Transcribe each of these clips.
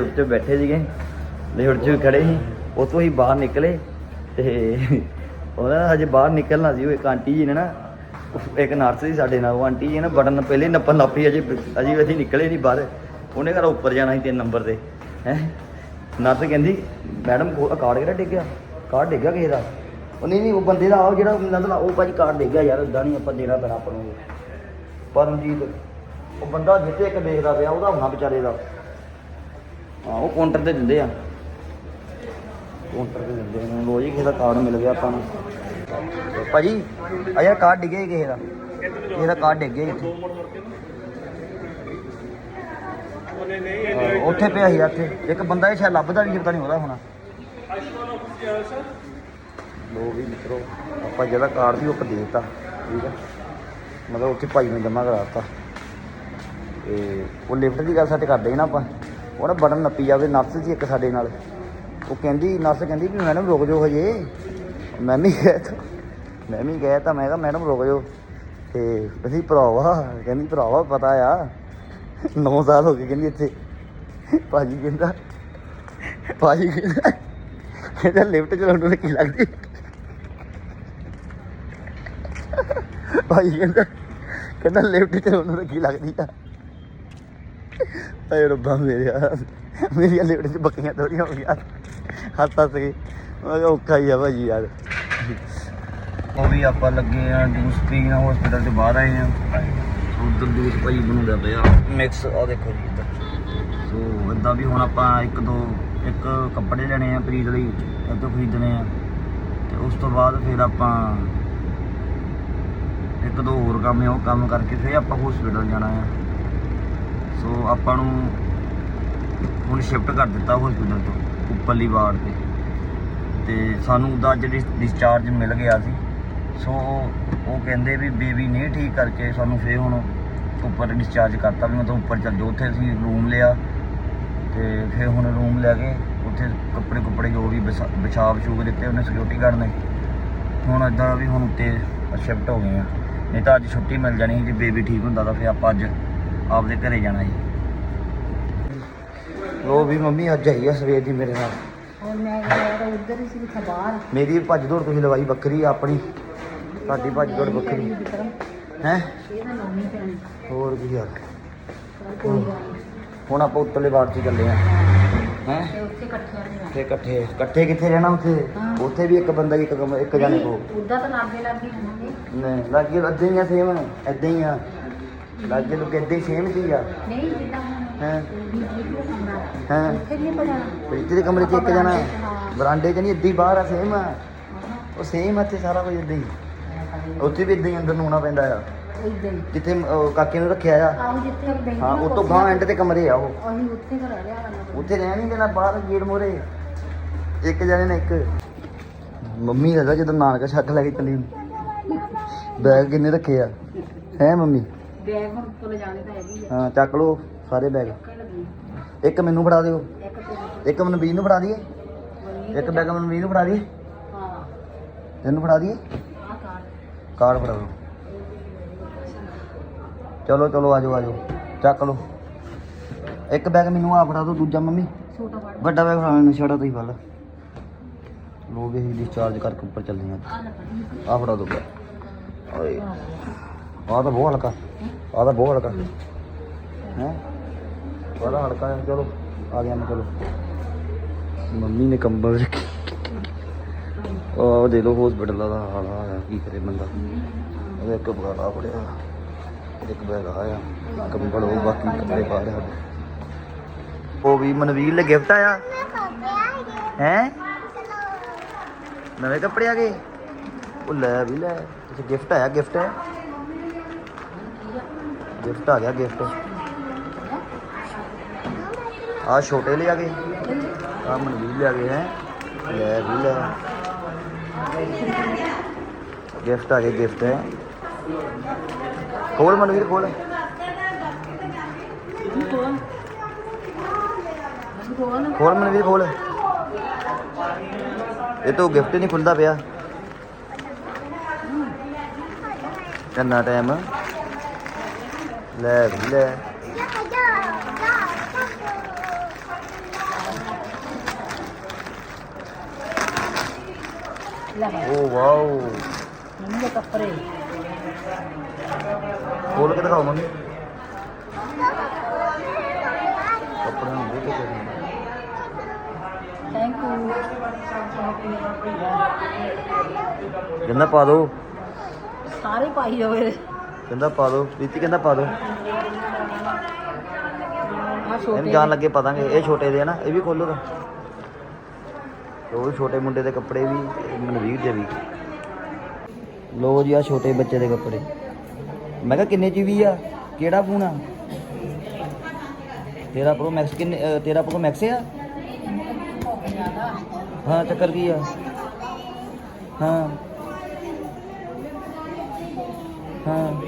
ਉੱਤੇ ਬੈਠੇ ਸੀਗੇ ਲਿਫਟ 'ਚ ਖੜੇ ਸੀ, ਉੱਥੋਂ ਹੀ ਬਾਹਰ ਨਿਕਲੇ, ਤੇ ਉਹਨਾਂ ਹਜੇ ਬਾਹਰ ਨਿਕਲਣਾ ਸੀ, ਉਹ ਇੱਕ ਆਂਟੀ ਜੀ ਨੇ ਨਾ, ਇੱਕ ਨਰਸ ਸੀ ਸਾਡੇ ਨਾਲ, ਉਹ ਆਂਟੀ ਜੀ ਨੇ ਬਟਨ ਪਹਿਲੇ ਨੱਪਣ ਲੱਪੀ ਅਜੇ ਅਜੇ ਅਸੀਂ ਨਿਕਲੇ ਨਹੀਂ ਬਾਹਰ, ਉਹਨੇ ਘਰ ਉੱਪਰ ਜਾਣਾ ਸੀ ਤਿੰਨ ਨੰਬਰ ਤੇ, ਹੈ। ਨਰਸ ਕਹਿੰਦੀ, ਮੈਡਮ ਕੋ ਕਾਰਡ ਕਿਹੜਾ ਡਿੱਗਿਆ ਕਾਰਡ ਡਿੱਗਿਆ ਕਿਸੇ ਦਾ? ਉਹ ਨਹੀਂ ਨਹੀਂ, ਉਹ ਬੰਦੇ ਦਾ ਉਹ ਜਿਹੜਾ ਨੰਦਲਾ ਉਹ ਭਾਜੀ ਕਾਰਡ ਡਿੱਗਿਆ ਯਾਰ ਇਦਾਂ ਨਹੀਂ ਆਪਾਂ ਦੇਣਾ ਪੈਣਾ ਆਪਾਂ ਨੂੰ। ਪਰਮਜੀਤ ਉਹ ਬੰਦਾ ਜਿੱਥੇ ਇੱਕ ਦੇਖਦਾ ਪਿਆ, ਉਹਦਾ ਹੋਣਾ ਵਿਚਾਰੇ ਦਾ। ਉਹ ਕਾਊਂਟਰ ਤੇ ਦਿੰਦੇ ਆ। ਕਾਊਂਟਰ ਤੇ ਦਿੰਦੇ ਨੇ ਲੋ ਜੀ ਕਿਸੇ ਦਾ ਕਾਰਡ ਮਿਲ ਗਿਆ ਆਪਾਂ ਨੂੰ। ਭਾਜੀ ਆ ਯਾਰ ਕਾਰਡ ਡਿੱਗੇ ਕਿਸੇ ਦਾ। ਕਿਸੇ ਦਾ ਕਾਰਡ ਡਿੱਗ ਗਿਆ ਇੱਥੇ। ਉੱਥੇ ਪਿਆ ਸੀ ਇੱਥੇ। ਇੱਕ ਬੰਦਾ ਇਹ ਸ਼ਾਇਦ ਲੱਭਦਾ ਵੀ ਪਤਾ ਨਹੀਂ ਉਹਦਾ ਹੋਣਾ। ਲੋ ਵੀ ਮਿੱਤਰੋ, ਆਪਾਂ ਜਿਹੜਾ ਕਾਰਡ ਸੀ ਉਹ ਦੇ ਦਿੱਤਾ, ਠੀਕ ਹੈ ਮਤਲਬ ਉੱਥੇ ਭਾਈ ਨੂੰ ਜਮ੍ਹਾਂ ਕਰਾਤਾ ਤੇ ਉਹ ਲਿਫਟ ਦੀ ਗੱਲ ਸਾਡੇ ਕਰਦੇ ਨਾ ਆਪਾਂ। ਉਹ ਨਾ ਬਟਨ ਨੱਪੀ ਜਾਵੇ, ਨਰਸ ਸੀ ਇੱਕ ਸਾਡੇ ਨਾਲ। ਉਹ ਕਹਿੰਦੀ, ਨਰਸ ਕਹਿੰਦੀ ਵੀ ਮੈਡਮ ਰੁਕ ਜਾਓ ਹਜੇ। ਮੈਂ ਵੀ ਗਿਆ ਤਾ, ਮੈਂ ਵੀ ਗਿਆ ਤਾਂ, ਮੈਂ ਕਿਹਾ ਮੈਡਮ ਰੁਕ ਜਾਓ। ਤੇ ਕਹਿੰਦੀ ਭਰਾਵਾ ਕਹਿੰਦੀ ਭਰਾਵਾ ਪਤਾ ਆ। 9 ਸਾਲ ਹੋ ਗਏ ਕਹਿੰਦੀ ਇੱਥੇ। ਭਾਜੀ ਕਹਿੰਦਾ ਭਾਜੀ ਕਹਿੰਦਾ ਕਹਿੰਦਾ ਲਿਫਟ ਚਲਾਉਣ ਨੂੰ ਕੀ ਲੱਗਦੀ। ਭਾਜੀ ਕਹਿੰਦਾ ਕਹਿੰਦਾ ਲਿਫਟ ਚਲਾਉਣ ਨੂੰ ਕੀ ਲੱਗਦੀ ਆ। ਏ ਰੱਬਾ ਮੇਰੇ ਮੇਰੀਆਂ ਲਿਫਟ 'ਚ ਬੱਕੀਆਂ ਥੋੜੀਆਂ ਹੋ ਗਿਆ ਹੱਥ ਹੱਸ ਕੇ। ਔਖਾ ਹੀ ਆ ਭਾਜੀ ਯਾਰ। ਉਹ ਵੀ ਆਪਾਂ ਲੱਗੇ ਆ ਜੂਸ ਪੀਣ ਹਸਪੀਟਲ ਤੋਂ ਬਾਹਰ ਆਏ ਆ। ਉਧਰ ਜੂਸ ਭਾਈ ਬਣਾਉਂਦਾ ਪਿਆ। ਮਿਕਸ ਆ ਦੇਖੋ ਜੀ ਇੱਧਰ। ਸੋ ਇਦਾਂ ਵੀ ਹੁਣ ਆਪਾਂ ਇੱਕ ਦੋ ਇੱਕ ਕੱਪੜੇ ਲੈਣੇ ਆ ਪ੍ਰੀਤ ਲਈ ਇੱਥੋਂ ਖਰੀਦਣੇ ਆ। ਤੇ ਉਸ ਤੋਂ ਬਾਅਦ ਫਿਰ ਆਪਾਂ ਇੱਕ ਦੋ ਹੋਰ ਕੰਮ ਆ ਉਹ ਕੰਮ ਕਰਕੇ ਫਿਰ ਆਪਾਂ ਹਸਪੀਟਲ ਜਾਣਾ ਆ। ਸੋ ਆਪਾਂ ਨੂੰ ਹੁਣ ਸ਼ਿਫਟ ਕਰ ਦਿੱਤਾ ਹਸਪੀਟਲ ਤੋਂ, ਉੱਪਰਲੀ ਵਾਰਡ ਤੇ। ਤੇ ਸਾਨੂੰ ਉਹਦਾ ਅੱਜ ਡਿਸਚਾਰਜ ਮਿਲ ਗਿਆ ਸੀ। ਸੋ ਉਹ ਕਹਿੰਦੇ ਵੀ ਬੇਬੀ ਨਹੀਂ ਠੀਕ ਕਰਕੇ ਸਾਨੂੰ ਫੇਰ ਹੁਣ ਉੱਪਰ ਡਿਸਚਾਰਜ ਕਰਤਾ ਵੀ ਮਤਲਬ ਉੱਪਰ ਚੱਲ ਜਾਓ ਉੱਥੇ ਅਸੀਂ ਰੂਮ ਲਿਆ। ਤੇ ਫਿਰ ਹੁਣ ਰੂਮ ਲੈ ਕੇ ਉੱਥੇ ਕੱਪੜੇ ਕੁੱਪੜੇ ਜੋ ਵੀ ਵਿਛਾ- ਵਿਛਾ ਵਿਛੂ ਦਿੱਤੇ ਉਹਨੇ ਸਿਕਿਉਰਿਟੀ ਗਾਰਡ ਨੇ। ਹੁਣ ਇਦਾਂ ਵੀ ਹੁਣ ਉੱਤੇ ਸ਼ਿਫਟ ਹੋ ਗਏ ਆ। ਨਹੀਂ ਤਾਂ ਅੱਜ ਛੁੱਟੀ ਮਿਲ ਜਾਣੀ ਸੀ, ਜੇ ਬੇਬੀ ਠੀਕ ਹੁੰਦਾ ਤਾਂ ਫਿਰ ਆਪਾਂ ਅੱਜ ਆਪਦੇ ਘਰੇ ਜਾਣਾ ਜੀ। ਲੋ ਵੀ ਮੰਮੀ ਅੱਜ ਆਈ ਆ ਸਵੇਰ ਦੀ ਮੇਰੇ ਨਾਲ। ਮੇਰੀ ਭੱਜ ਦੌੜ ਤੁਸੀਂ ਲਵਾਈ ਬੱਕਰੀ ਆਪਣੀ। ਸਾਡੀ ਭੱਜ ਦੌੜ ਬੱਕਰੀ। ਹੈ? ਹੋਰ ਕੀ ਯਾਰ ਹੁਣ ਆਪਾਂ ਉੱਤਲੇ ਬਾੜ ਚ ਚੱਲੇ ਆ। ਹੈ? ਤੇ ਇਕੱਠੇ ਇਕੱਠੇ। ਕਿੱਥੇ ਰਹਿਣਾ ਉੱਥੇ? ਉੱਥੇ ਵੀ ਇੱਕ ਬੰਦਾ ਇੱਕ ਇੱਕ ਜਾਣੇ ਕੋ ਉਦਾਂ ਤਾਂ ਲਾਗੇ ਲਾਗੇ ਨਹੀਂ ਲਾਗੇ ਅੱਧੇ ਹੀ ਆ ਸੇਮ ਐਦਾਂ ਹੀ ਆ। ਗੱਜ ਨੂੰ ਕਿੱਦੇ ਛੇਣਦੀ ਆ। ਨਹੀਂ ਜਿੱਦਾਂ ਹਾਂ? ਹਾਂ? ਕਮਰੇ 'ਚ ਇੱਕ ਜਾਣਾ। ਬਰਾਂਡੇ 'ਚ ਨਹੀਂ ਇੱਦੀ ਬਾਹਰ ਆ ਸੇਮ ਆ। ਉਹ ਸੇਮ ਇੱਥੇ ਸਾਰਾ ਕੁਝ ਇੱਦਾਂ ਹੀ। ਉੱਥੇ ਵੀ ਇੱਦਾਂ ਹੀ ਅੰਦਰ ਨੂੰ ਪੈਂਦਾ ਆ। ਜਿੱਥੇ ਕਾਕੇ ਨੂੰ ਰੱਖਿਆ ਆ। ਹਾਂ ਉਹ ਤੋਂ ਗਾਂ ਐਂਡ ਤੇ ਕਮਰੇ ਆ ਉਹ। ਉੱਥੇ ਰਹਿ ਨਹੀਂ ਦੇਣਾ ਬਾਹਰ ਗੇਟ ਮੋਰੇ ਇੱਕ ਜਣੇ ਨੇ ਇੱਕ। ਮੰਮੀ ਦਾ ਜਦੋਂ ਨਾਨਕਾ ਛੱਡ ਲੈ ਕੇ ਚਲੀ। ਬੈਗ ਕਿੰਨੇ ਰੱਖੇ ਆ? ਹੈ ਮੰਮੀ? ਬੈਗ ਹੁਣ ਤੋਂ ਜਾਣੇ ਤਾਂ ਹੈਗੀ ਆ। ਹਾਂ ਚੱਕ ਲਓ ਸਾਰੇ ਬੈਗ। ਇੱਕ ਮੈਨੂੰ ਫੜਾ ਦਿਓ। ਇੱਕ ਤੇ ਇੱਕ ਮੈਨੂੰ ਵੀਰ ਨੂੰ ਫੜਾ ਦਈਏ। ਬਣੀ ਇੱਕ ਬੈਗ ਮੈਨੂੰ ਵੀਰ ਨੂੰ ਫੜਾ ਦਈਏ। ਹਾਂ। ਤੈਨੂੰ ਫੜਾ ਦਈਏ। ਆਹ ਕਾਰ ਕਾਰਡ ਫੜਾ ਦਿਓ। ਚਲੋ ਚਲੋ ਆਜੋ ਆਜੋ ਚੱਕ ਲਓ। ਇੱਕ ਬੈਗ ਮੈਨੂੰ ਆ ਫੜਾ ਦਿਓ ਦੂਜਾ ਮੰਮੀ। ਛੋਟਾ ਵੱਡਾ ਬੈਗ ਫੜਾ ਮੈਨੂੰ ਛੜਾ ਤੁਸੀਂ ਫੜ ਲੋ ਵੀ ਡਿਸਚਾਰਜ ਕਰਕੇ ਉੱਪਰ ਚੱਲੇ ਹਾਂ। ਆ ਆ ਫੜਾ। ਦੋ ਓਏ ਆ ਤਾਂ ਬਹੁਤ ਹਲਕਾ। ਆ ਤਾਂ ਬਹੁਤ ਹਲਕਾ। ਹੈ? ਬੜਾ ਹਲਕਾ ਹੈ, ਚਲੋ, ਆ ਗਿਆ ਮੈਂ, ਚਲੋ। ਮੰਮੀ ਨੇ ਕੰਬਲ ਰੱਖੀ। ਉਹ ਦੇ ਲੋ ਹਸਪੀਟਲ ਦਾ ਹਾਲ ਆ ਕੀ ਕਰੇ ਬੰਦਾ। ਉਹਦੇ ਇੱਕ ਬਗਾੜਾ ਪੜਿਆ ਇੱਕ ਬੈਗ ਆਇਆ ਕੰਬਲ ਉਹ ਬਾਕੀ ਕੱਪੜੇ ਪਾ ਰਿਹਾ। ਉਹ ਵੀ ਮਨਵੀਰ ਲੈ ਗਿਫਟ ਆਇਆ ਹੈ? ਨਵੇਂ ਕੱਪੜੇ ਆ ਗਏ? ਉਹ ਲੈ ਵੀ ਲੈ ਤੇ ਗਿਫਟ ਆਇਆ ਗਿਫਟ ਹੈ ਗਿਫਟ ਆ ਗਿਆ, ਗਿਫਟ। ਆ ਛੋਟੇ ਲਿਆ ਗਏ। ਆ ਮਨਵੀਰ ਲਿਆ ਗਏ ਹੈ। ਲੈ ਵੀ ਲੈ। ਗਿਫਟ ਆ ਗਏ, ਗਿਫਟ। ਹੈ ਖੋਲ ਮਨਵੀਰ, ਖੋਲ। ਕੋਲ ਖੋਲ ਮਨਵੀਰ, ਖੋਲ। ਇਹ ਤਾਂ ਗਿਫਟ ਨਹੀਂ ਖੁੱਲਦਾ ਪਿਆ। ਕਿੰਨਾ ਟਾਈਮ ਲੈ ਲੈ। ਓ ਵਾਓ। ਮੰਮੀ ਦੇ ਕੱਪੜੇ ਖੋਲ ਕੇ ਦਿਖਾਓ ਮੰਮੀ। ਕੱਪੜੇ ਨੂੰ ਬਹੁਤ ਕਰਨਾ ਥੈਂਕ ਯੂ ਕਹਿੰਦਾ ਪਾ ਦੋ। ਸਾਰੇ ਪਾਈ ਹੋਵੇ ਕਹਿੰਦਾ ਪਾ ਦੋ ਪ੍ਰੀਤੀ ਕਹਿੰਦਾ ਪਾ ਦੋ। ਆ ਇਹਨੂੰ ਛੋਟੇ ਜਾਣ ਲੱਗੇ ਪਤਾਂਗੇ ਇਹ ਛੋਟੇ ਦੇ ਆ ਨਾ ਇਹ ਵੀ ਖੋਲੋ ਤਾਂ। ਵੀ ਛੋਟੇ ਮੁੰਡੇ ਦੇ ਕੱਪੜੇ ਵੀ ਤੇ ਮਨਵੀਰ ਦੇ ਵੀ। ਲੋ ਜੀ ਆ ਛੋਟੇ ਬੱਚੇ ਦੇ ਕੱਪੜੇ। ਮੈਂ ਕਿਹਾ ਕਿੰਨੇ ਜੀ ਵੀ ਆ? ਕਿਹੜਾ ਫੋਨ ਆ? ਤੇਰਾ ਪ੍ਰੋ ਮੈਕਸ ਕਿੰਨੇ ਅ, ਤੇਰਾ ਪ੍ਰੋ ਮੈਕਸ ਆ? ਹਾਂ ਚੱਕਰ ਕੀ ਆ? ਹਾਂ। ਹਾਂ।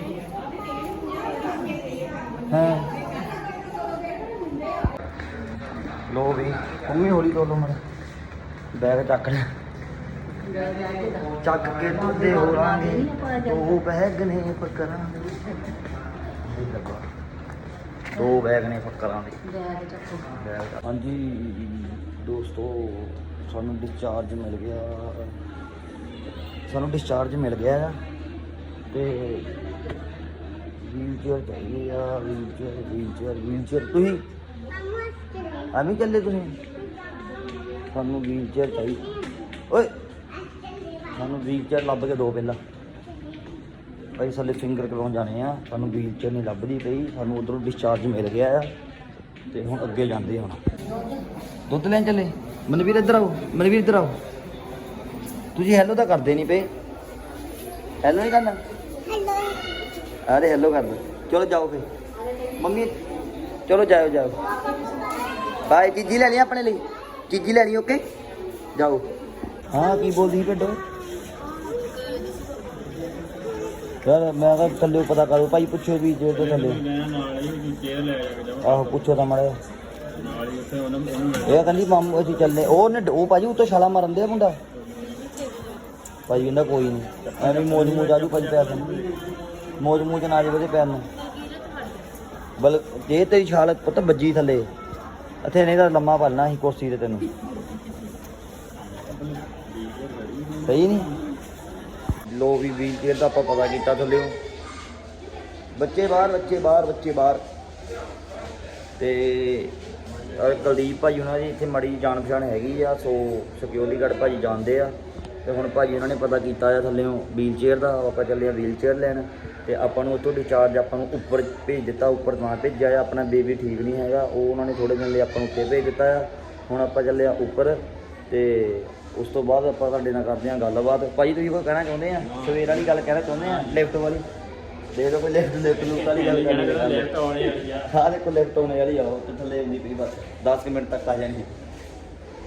ਮੰਮੀ ਹੌਲੀ ਤੋਲੋ ਮੜ। ਬੈਗ ਚੱਕ ਲੈ। ਚੱਕ ਕੇ ਤੁੱਦੇ ਹੋਰਾਂਗੇ ਦੋ ਬੈਗ ਨੇ ਫਕਰਾਂਗੇ ਦੋ ਬੈਗ ਨੇ ਫਕਰਾਂ ਹਾਂਜੀ, ਦੋਸਤੋ, ਸਾਨੂੰ ਡਿਸਚਾਰਜ ਮਿਲ ਗਿਆ। ਸਾਨੂੰ ਡਿਸਚਾਰਜ ਮਿਲ ਗਿਆ ਆ। ਤੇ ਵੀਲਚੇਅਰ ਚਾਹੀਦੀ ਆ ਵੀਲਚੇਅਰ ਵੀਲਚੇਅਰ ਵੀਲਚੇਅਰ ਤੁਸੀਂ? ਐਵੇਂ ਚੱਲੇ ਤੁਸੀਂ? ਸਾਨੂੰ ਵੀਲ ਚੇਅਰ ਚਾਹੀਦੀ ਓਏ! ਸਾਨੂੰ ਵੀਲ ਚੇਅਰ ਲੱਭ ਕੇ ਦੋ ਪਹਿਲਾਂ। ਭਾਈ ਸਾਲੇ ਫਿੰਗਰ ਕਰਵਾਉਣ ਜਾਣੇ ਆ। ਸਾਨੂੰ ਵੀਲ ਚੇਅਰ ਨਹੀਂ ਲੱਭਦੀ ਪਈ। ਸਾਨੂੰ ਉਧਰੋਂ ਡਿਸਚਾਰਜ ਮਿਲ ਗਿਆ ਆ। ਤੇ ਹੁਣ ਅੱਗੇ ਜਾਂਦੇ ਹੁਣ। ਦੁੱਧ ਲੈਣ ਚੱਲੇ? ਮਨਵੀਰ ਇੱਧਰ ਆਓ। ਮਨਵੀਰ ਇੱਧਰ ਆਓ। ਤੁਸੀਂ ਹੈਲੋ ਤਾਂ ਕਰਦੇ ਨਹੀਂ ਪਏ। ਹੈਲੋ ਨਹੀਂ ਕਰਨਾ? ਹੈਲੋ ਅਰੇ ਹੈਲੋ ਕਰ ਦੋ ਚਲੋ ਜਾਓ ਫੇ ਮੰਮੀ ਚਲੋ ਜਾਓ ਜਾਓ ਬਾਏ ਚੀਜ਼ੀ ਲੈਣੀ ਆ ਆਪਣੇ ਲਈ। ਚੀਜ਼ੀ ਲੈਣੀ ਓਕੇ ਜਾਓ। ਹਾਂ, ਕੀ ਬੋਲਦੀ ਸੀ ਯਾਰ, ਮੈਂ ਕਿਹਾ ਥੱਲੇ ਪਤਾ ਕਰੋ, ਭਾਈ ਪੁੱਛੋ ਵੀ ਜੇ ਤੋਂ ਥੱਲੇ। ਆਹੋ, ਪੁੱਛੋ ਤਾਂ ਮੜਾ ਇਹ ਕਹਿੰਦੀ ਮਾਮੂ, ਅਸੀਂ ਚੱਲੇ ਉਹ ਨੇ ਉਹ ਭਾਜੀ ਉੱਤੋਂ ਛਾਲਾ ਮਾਰਨ ਦੇ ਮੁੰਡਾ। ਭਾਜੀ ਕਹਿੰਦਾ ਕੋਈ ਨਹੀਂ ਐਵੇਂ ਮੋਜ ਮੋਜ ਆਜੂ ਭਾਜੀ ਪੈਰ ਨੂੰ। ਮੋਜ ਮੋਜ ਨਾ ਆਜੇ ਉਹਦੇ ਪੈਰ ਨੂੰ। ਬਲ, ਜੇ ਤੇਰੀ ਛਾਲ ਪਤਾ ਵੱਜੀ ਥੱਲੇ। ਇੱਥੇ ਨਹੀਂ ਤਾਂ ਲੰਮਾ ਪਲਣਾ ਸੀ ਕੁਰਸੀ ਤੇ ਤੈਨੂੰ। ਸਹੀ ਨਹੀਂ? ਲੋ ਵੀ ਵੀਲ ਚੇਅਰ ਦਾ ਆਪਾਂ ਪਤਾ ਕੀਤਾ ਥੱਲੇ ਬੱਚੇ ਬਾਹਰ ਬੱਚੇ ਬਾਹਰ ਬੱਚੇ ਬਾਹਰ। ਤੇ ਅਹ ਕੁਲਦੀਪ ਭਾਜੀ ਉਹਨਾਂ ਦੀ ਇੱਥੇ ਮੜੀ ਜਾਣ ਪਛਾਣ ਹੈਗੀ ਆ, ਸੋ ਸਿਕਿਉਰਿਟੀ ਗਾਰਡ ਭਾਜੀ ਜਾਣਦੇ ਆ। ਤੇ ਹੁਣ ਭਾਜੀ ਉਹਨਾਂ ਨੇ ਪਤਾ ਕੀਤਾ ਆ ਥੱਲੇੋਂ ਵੀਲ ਚੇਅਰ ਦਾ ਆਪਾਂ ਚੱਲੇ ਆ ਵੀਲ ਚੇਅਰ ਲੈਣ ਤੇ ਆਪਾਂ ਨੂੰ ਉੱਥੋਂ ਡਿਚਾਰਜ ਆਪਾਂ ਨੂੰ ਉੱਪਰ ਭੇਜ ਦਿੱਤਾ ਉੱਪਰ ਨਾ ਭੇਜਿਆ ਆ ਆਪਣਾ ਬੇਬੀ ਠੀਕ ਨਹੀਂ ਹੈਗਾ ਉਹ ਉਹਨਾਂ ਨੇ ਥੋੜੇ ਦਿਨ ਲਈ ਆਪਾਂ ਨੂੰ ਉੱਤੇ ਭੇਜ ਦਿੱਤਾ ਆ। ਹੁਣ ਆਪਾਂ ਚੱਲੇ ਆ ਉੱਪਰ ਤੇ ਉਸ ਤੋਂ ਬਾਅਦ ਆਪਾਂ ਤੁਹਾਡੇ ਨਾਲ ਕਰਦੇ ਆ ਗੱਲਬਾਤ। ਭਾਜੀ ਤੁਸੀਂ ਕੋਈ ਕਹਿਣਾ ਚਾਹੁੰਦੇ ਆ? ਸਵੇਰ ਵਾਲੀ ਗੱਲ ਕਹਿਣਾ ਚਾਹੁੰਦੇ ਆ? ਲਿਫਟ ਵਾਲੀ? ਦੇ ਦਿਓ ਕੋਈ ਲਿਫਟ ਲਿਫਟ ਲੂਟ ਵਾਲੀ ਗੱਲ ਕਰਨੀ ਹਾਂ ਦੇਖੋ ਲਿਫਟ ਆਉਣੇ ਵਾਲੀ ਆਓ ਤੇ ਥੱਲੇ ਆਉਂਦੀ ਪਈ ਬਸ 10 ਕੁ ਮਿੰਟ ਤੱਕ ਆ ਜਾਣੀ।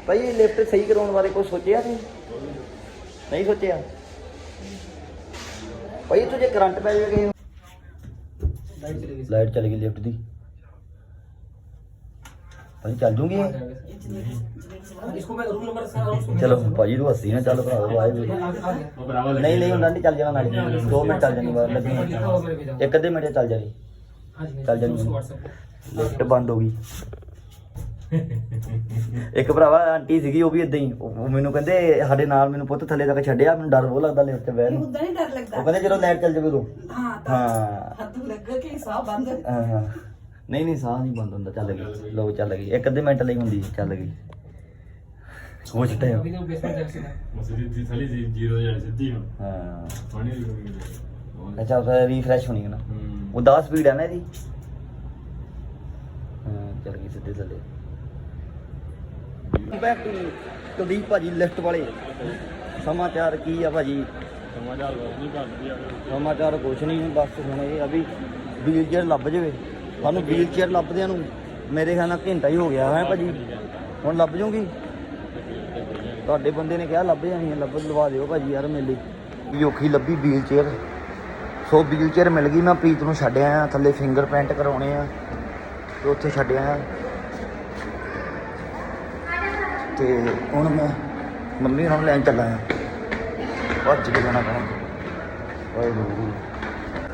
ਭਾਈ ਲਿਫਟ ਸਹੀ ਕਰਾਉਣ ਬਾਰੇ ਕੋਈ ਸੋਚਿਆ ਨਹੀਂ ਨਹੀਂ ਸੋਚਿਆ। ਭਾਈ ਤੁਝੇ ਕਰੰਟ ਪੈ ਜਾਵੇਗਾ ਲਾਈਟ ਚਲੀ ਗਈ ਲਿਫਟ ਦੀ। ਭਾਈ ਚੱਲ ਜੂਗੀ? ਚਲੋ ਭਾਜੀ ਤੂੰ ਹੱਸੀ ਨਾ ਚੱਲ ਭਰਾਓ ਆਏ ਵੀ ਨਹੀਂ ਨਹੀਂ ਹੁੰਦਾ ਨਹੀਂ ਚੱਲ ਜਾਣਾ ਨਾਲ। 2 ਮਿੰਟ ਚੱਲ ਜਾਣੀ ਬਾਅਦ ਲੱਗੀ ਇੱਕ ਅੱਧੇ ਮਿੰਟ 'ਚ ਚੱਲ ਜਾਣੀ। ਚੱਲ ਜਾਣੀ। ਲਿਫਟ ਬੰਦ ਹੋ ਗਈ। ਇੱਕ ਭਰਾਵਾ ਆਂਟੀ ਸੀਗੀ ਉਹ ਵੀ ਇਦਾਂ ਹੀ। ਉਹ ਉਹ ਮੈਨੂੰ ਕਹਿੰਦੇ ਸਾਡੇ ਨਾਲ ਮੈਨੂੰ ਪੁੱਤ ਥੱਲੇ ਤੱਕ ਛੱਡਿਆ ਮੈਨੂੰ ਡਰ ਬਹੁਤ ਲੱਗਦਾ ਲਿਫਟ 'ਚ ਬਹਿਣ ਨੂੰ। ਉਦਾਂ ਨਹੀਂ ਡਰ ਉਹ ਲੱਗਦਾ ਕਹਿੰਦੇ ਜਦੋਂ ਲਾਈਟ ਚੱਲ ਜਾਵੇ ਉਦੋਂ। ਹਾਂ ਤਾਂ ਹਾਂ। ਹੱਥ ਲੱਗਾ ਕਿ ਸਾਹ ਬੰਦ। ਹਾਂ ਹਾਂ। ਨਹੀਂ ਨਹੀਂ ਸਾਹ ਨਹੀਂ ਬੰਦ ਹੁੰਦਾ ਚੱਲ ਗਈ। ਲੋ ਚੱਲ ਗਈ। ਇੱਕ ਅੱਧੇ ਮਿੰਟ ਲਈ ਹੁੰਦੀ ਚੱਲ ਗਈ। ਸੋਚ ਟਾਈਮ ਮਸਜਿਦ ਥਲੀ ਸੀ ਜ਼ੀਰੋ ਜਾਂ ਸਿੱਧੀ ਹੋ। ਹਾਂ ਪਾਣੀ ਦੀ ਕਮੀ ਨਹੀਂ ਅੱਛਾ ਉਹ ਰੀਫਰੈਸ਼ ਹੋਣੀ ਹੈ ਨਾ। ਹੂੰ। ਉਹ 10 ਸਪੀਡ ਹੈ ਨਾ ਇਹਦੀ। ਹਾਂ ਚੱਲ ਗਈ ਸਿੱਧੇ ਥੱਲੇ। ਬੈਕ ਟੂ ਕੁਲਦੀਪ ਭਾਜੀ ਲਿਫਟ ਵਾਲੇ। ਸਮਾਚਾਰ ਕੀ ਆ ਭਾਜੀ? ਸਮਾਚਾਰ ਬਹੁਤ ਨਹੀਂ ਭੱਜਦੀ ਆ ਸਮਾਚਾਰ ਕੁਛ ਨਹੀਂ ਬਸ ਹੁਣ ਇਹ ਆ ਵੀ ਵੀਲ ਚੇਅਰ ਲੱਭ ਜਵੇ। ਸਾਨੂੰ ਵੀਲ ਚੇਅਰ ਲੱਭਦਿਆਂ ਨੂੰ ਮੇਰੇ ਖਿਆਲ ਨਾਲ ਘੰਟਾ ਹੀ ਹੋ ਗਿਆ ਹੈ ਭਾਜੀ। ਹੁਣ ਲੱਭ ਜੂਗੀ ਤੁਹਾਡੇ ਬੰਦੇ ਨੇ ਕਿਹਾ ਲੱਭ ਜਾਣੀ ਹੈ ਲੱਭ ਲਵਾ ਦਿਓ ਭਾਜੀ ਯਾਰ ਮੇਲੇ। ਵੀ ਔਖੀ ਲੱਭੀ wheelchair. So wheelchair ਮਿਲ ਗਈ ਮੈਂ ਪ੍ਰੀਤ ਨੂੰ ਛੱਡ ਆਇਆ ਥੱਲੇ ਫਿੰਗਰ ਪ੍ਰਿੰਟ ਕਰਾਉਣੇ ਆ ਤੇ ਉੱਥੇ ਛੱਡ ਆਇਆ। ਤੇ ਹੁਣ ਮੈਂ ਮੰਮੀ ਨੂੰ ਲੈਣ ਚੱਲਾ ਆ। ਭੱਜ ਕੇ ਜਾਣਾ ਪੈਣਾ। ਓਏ ਹੋ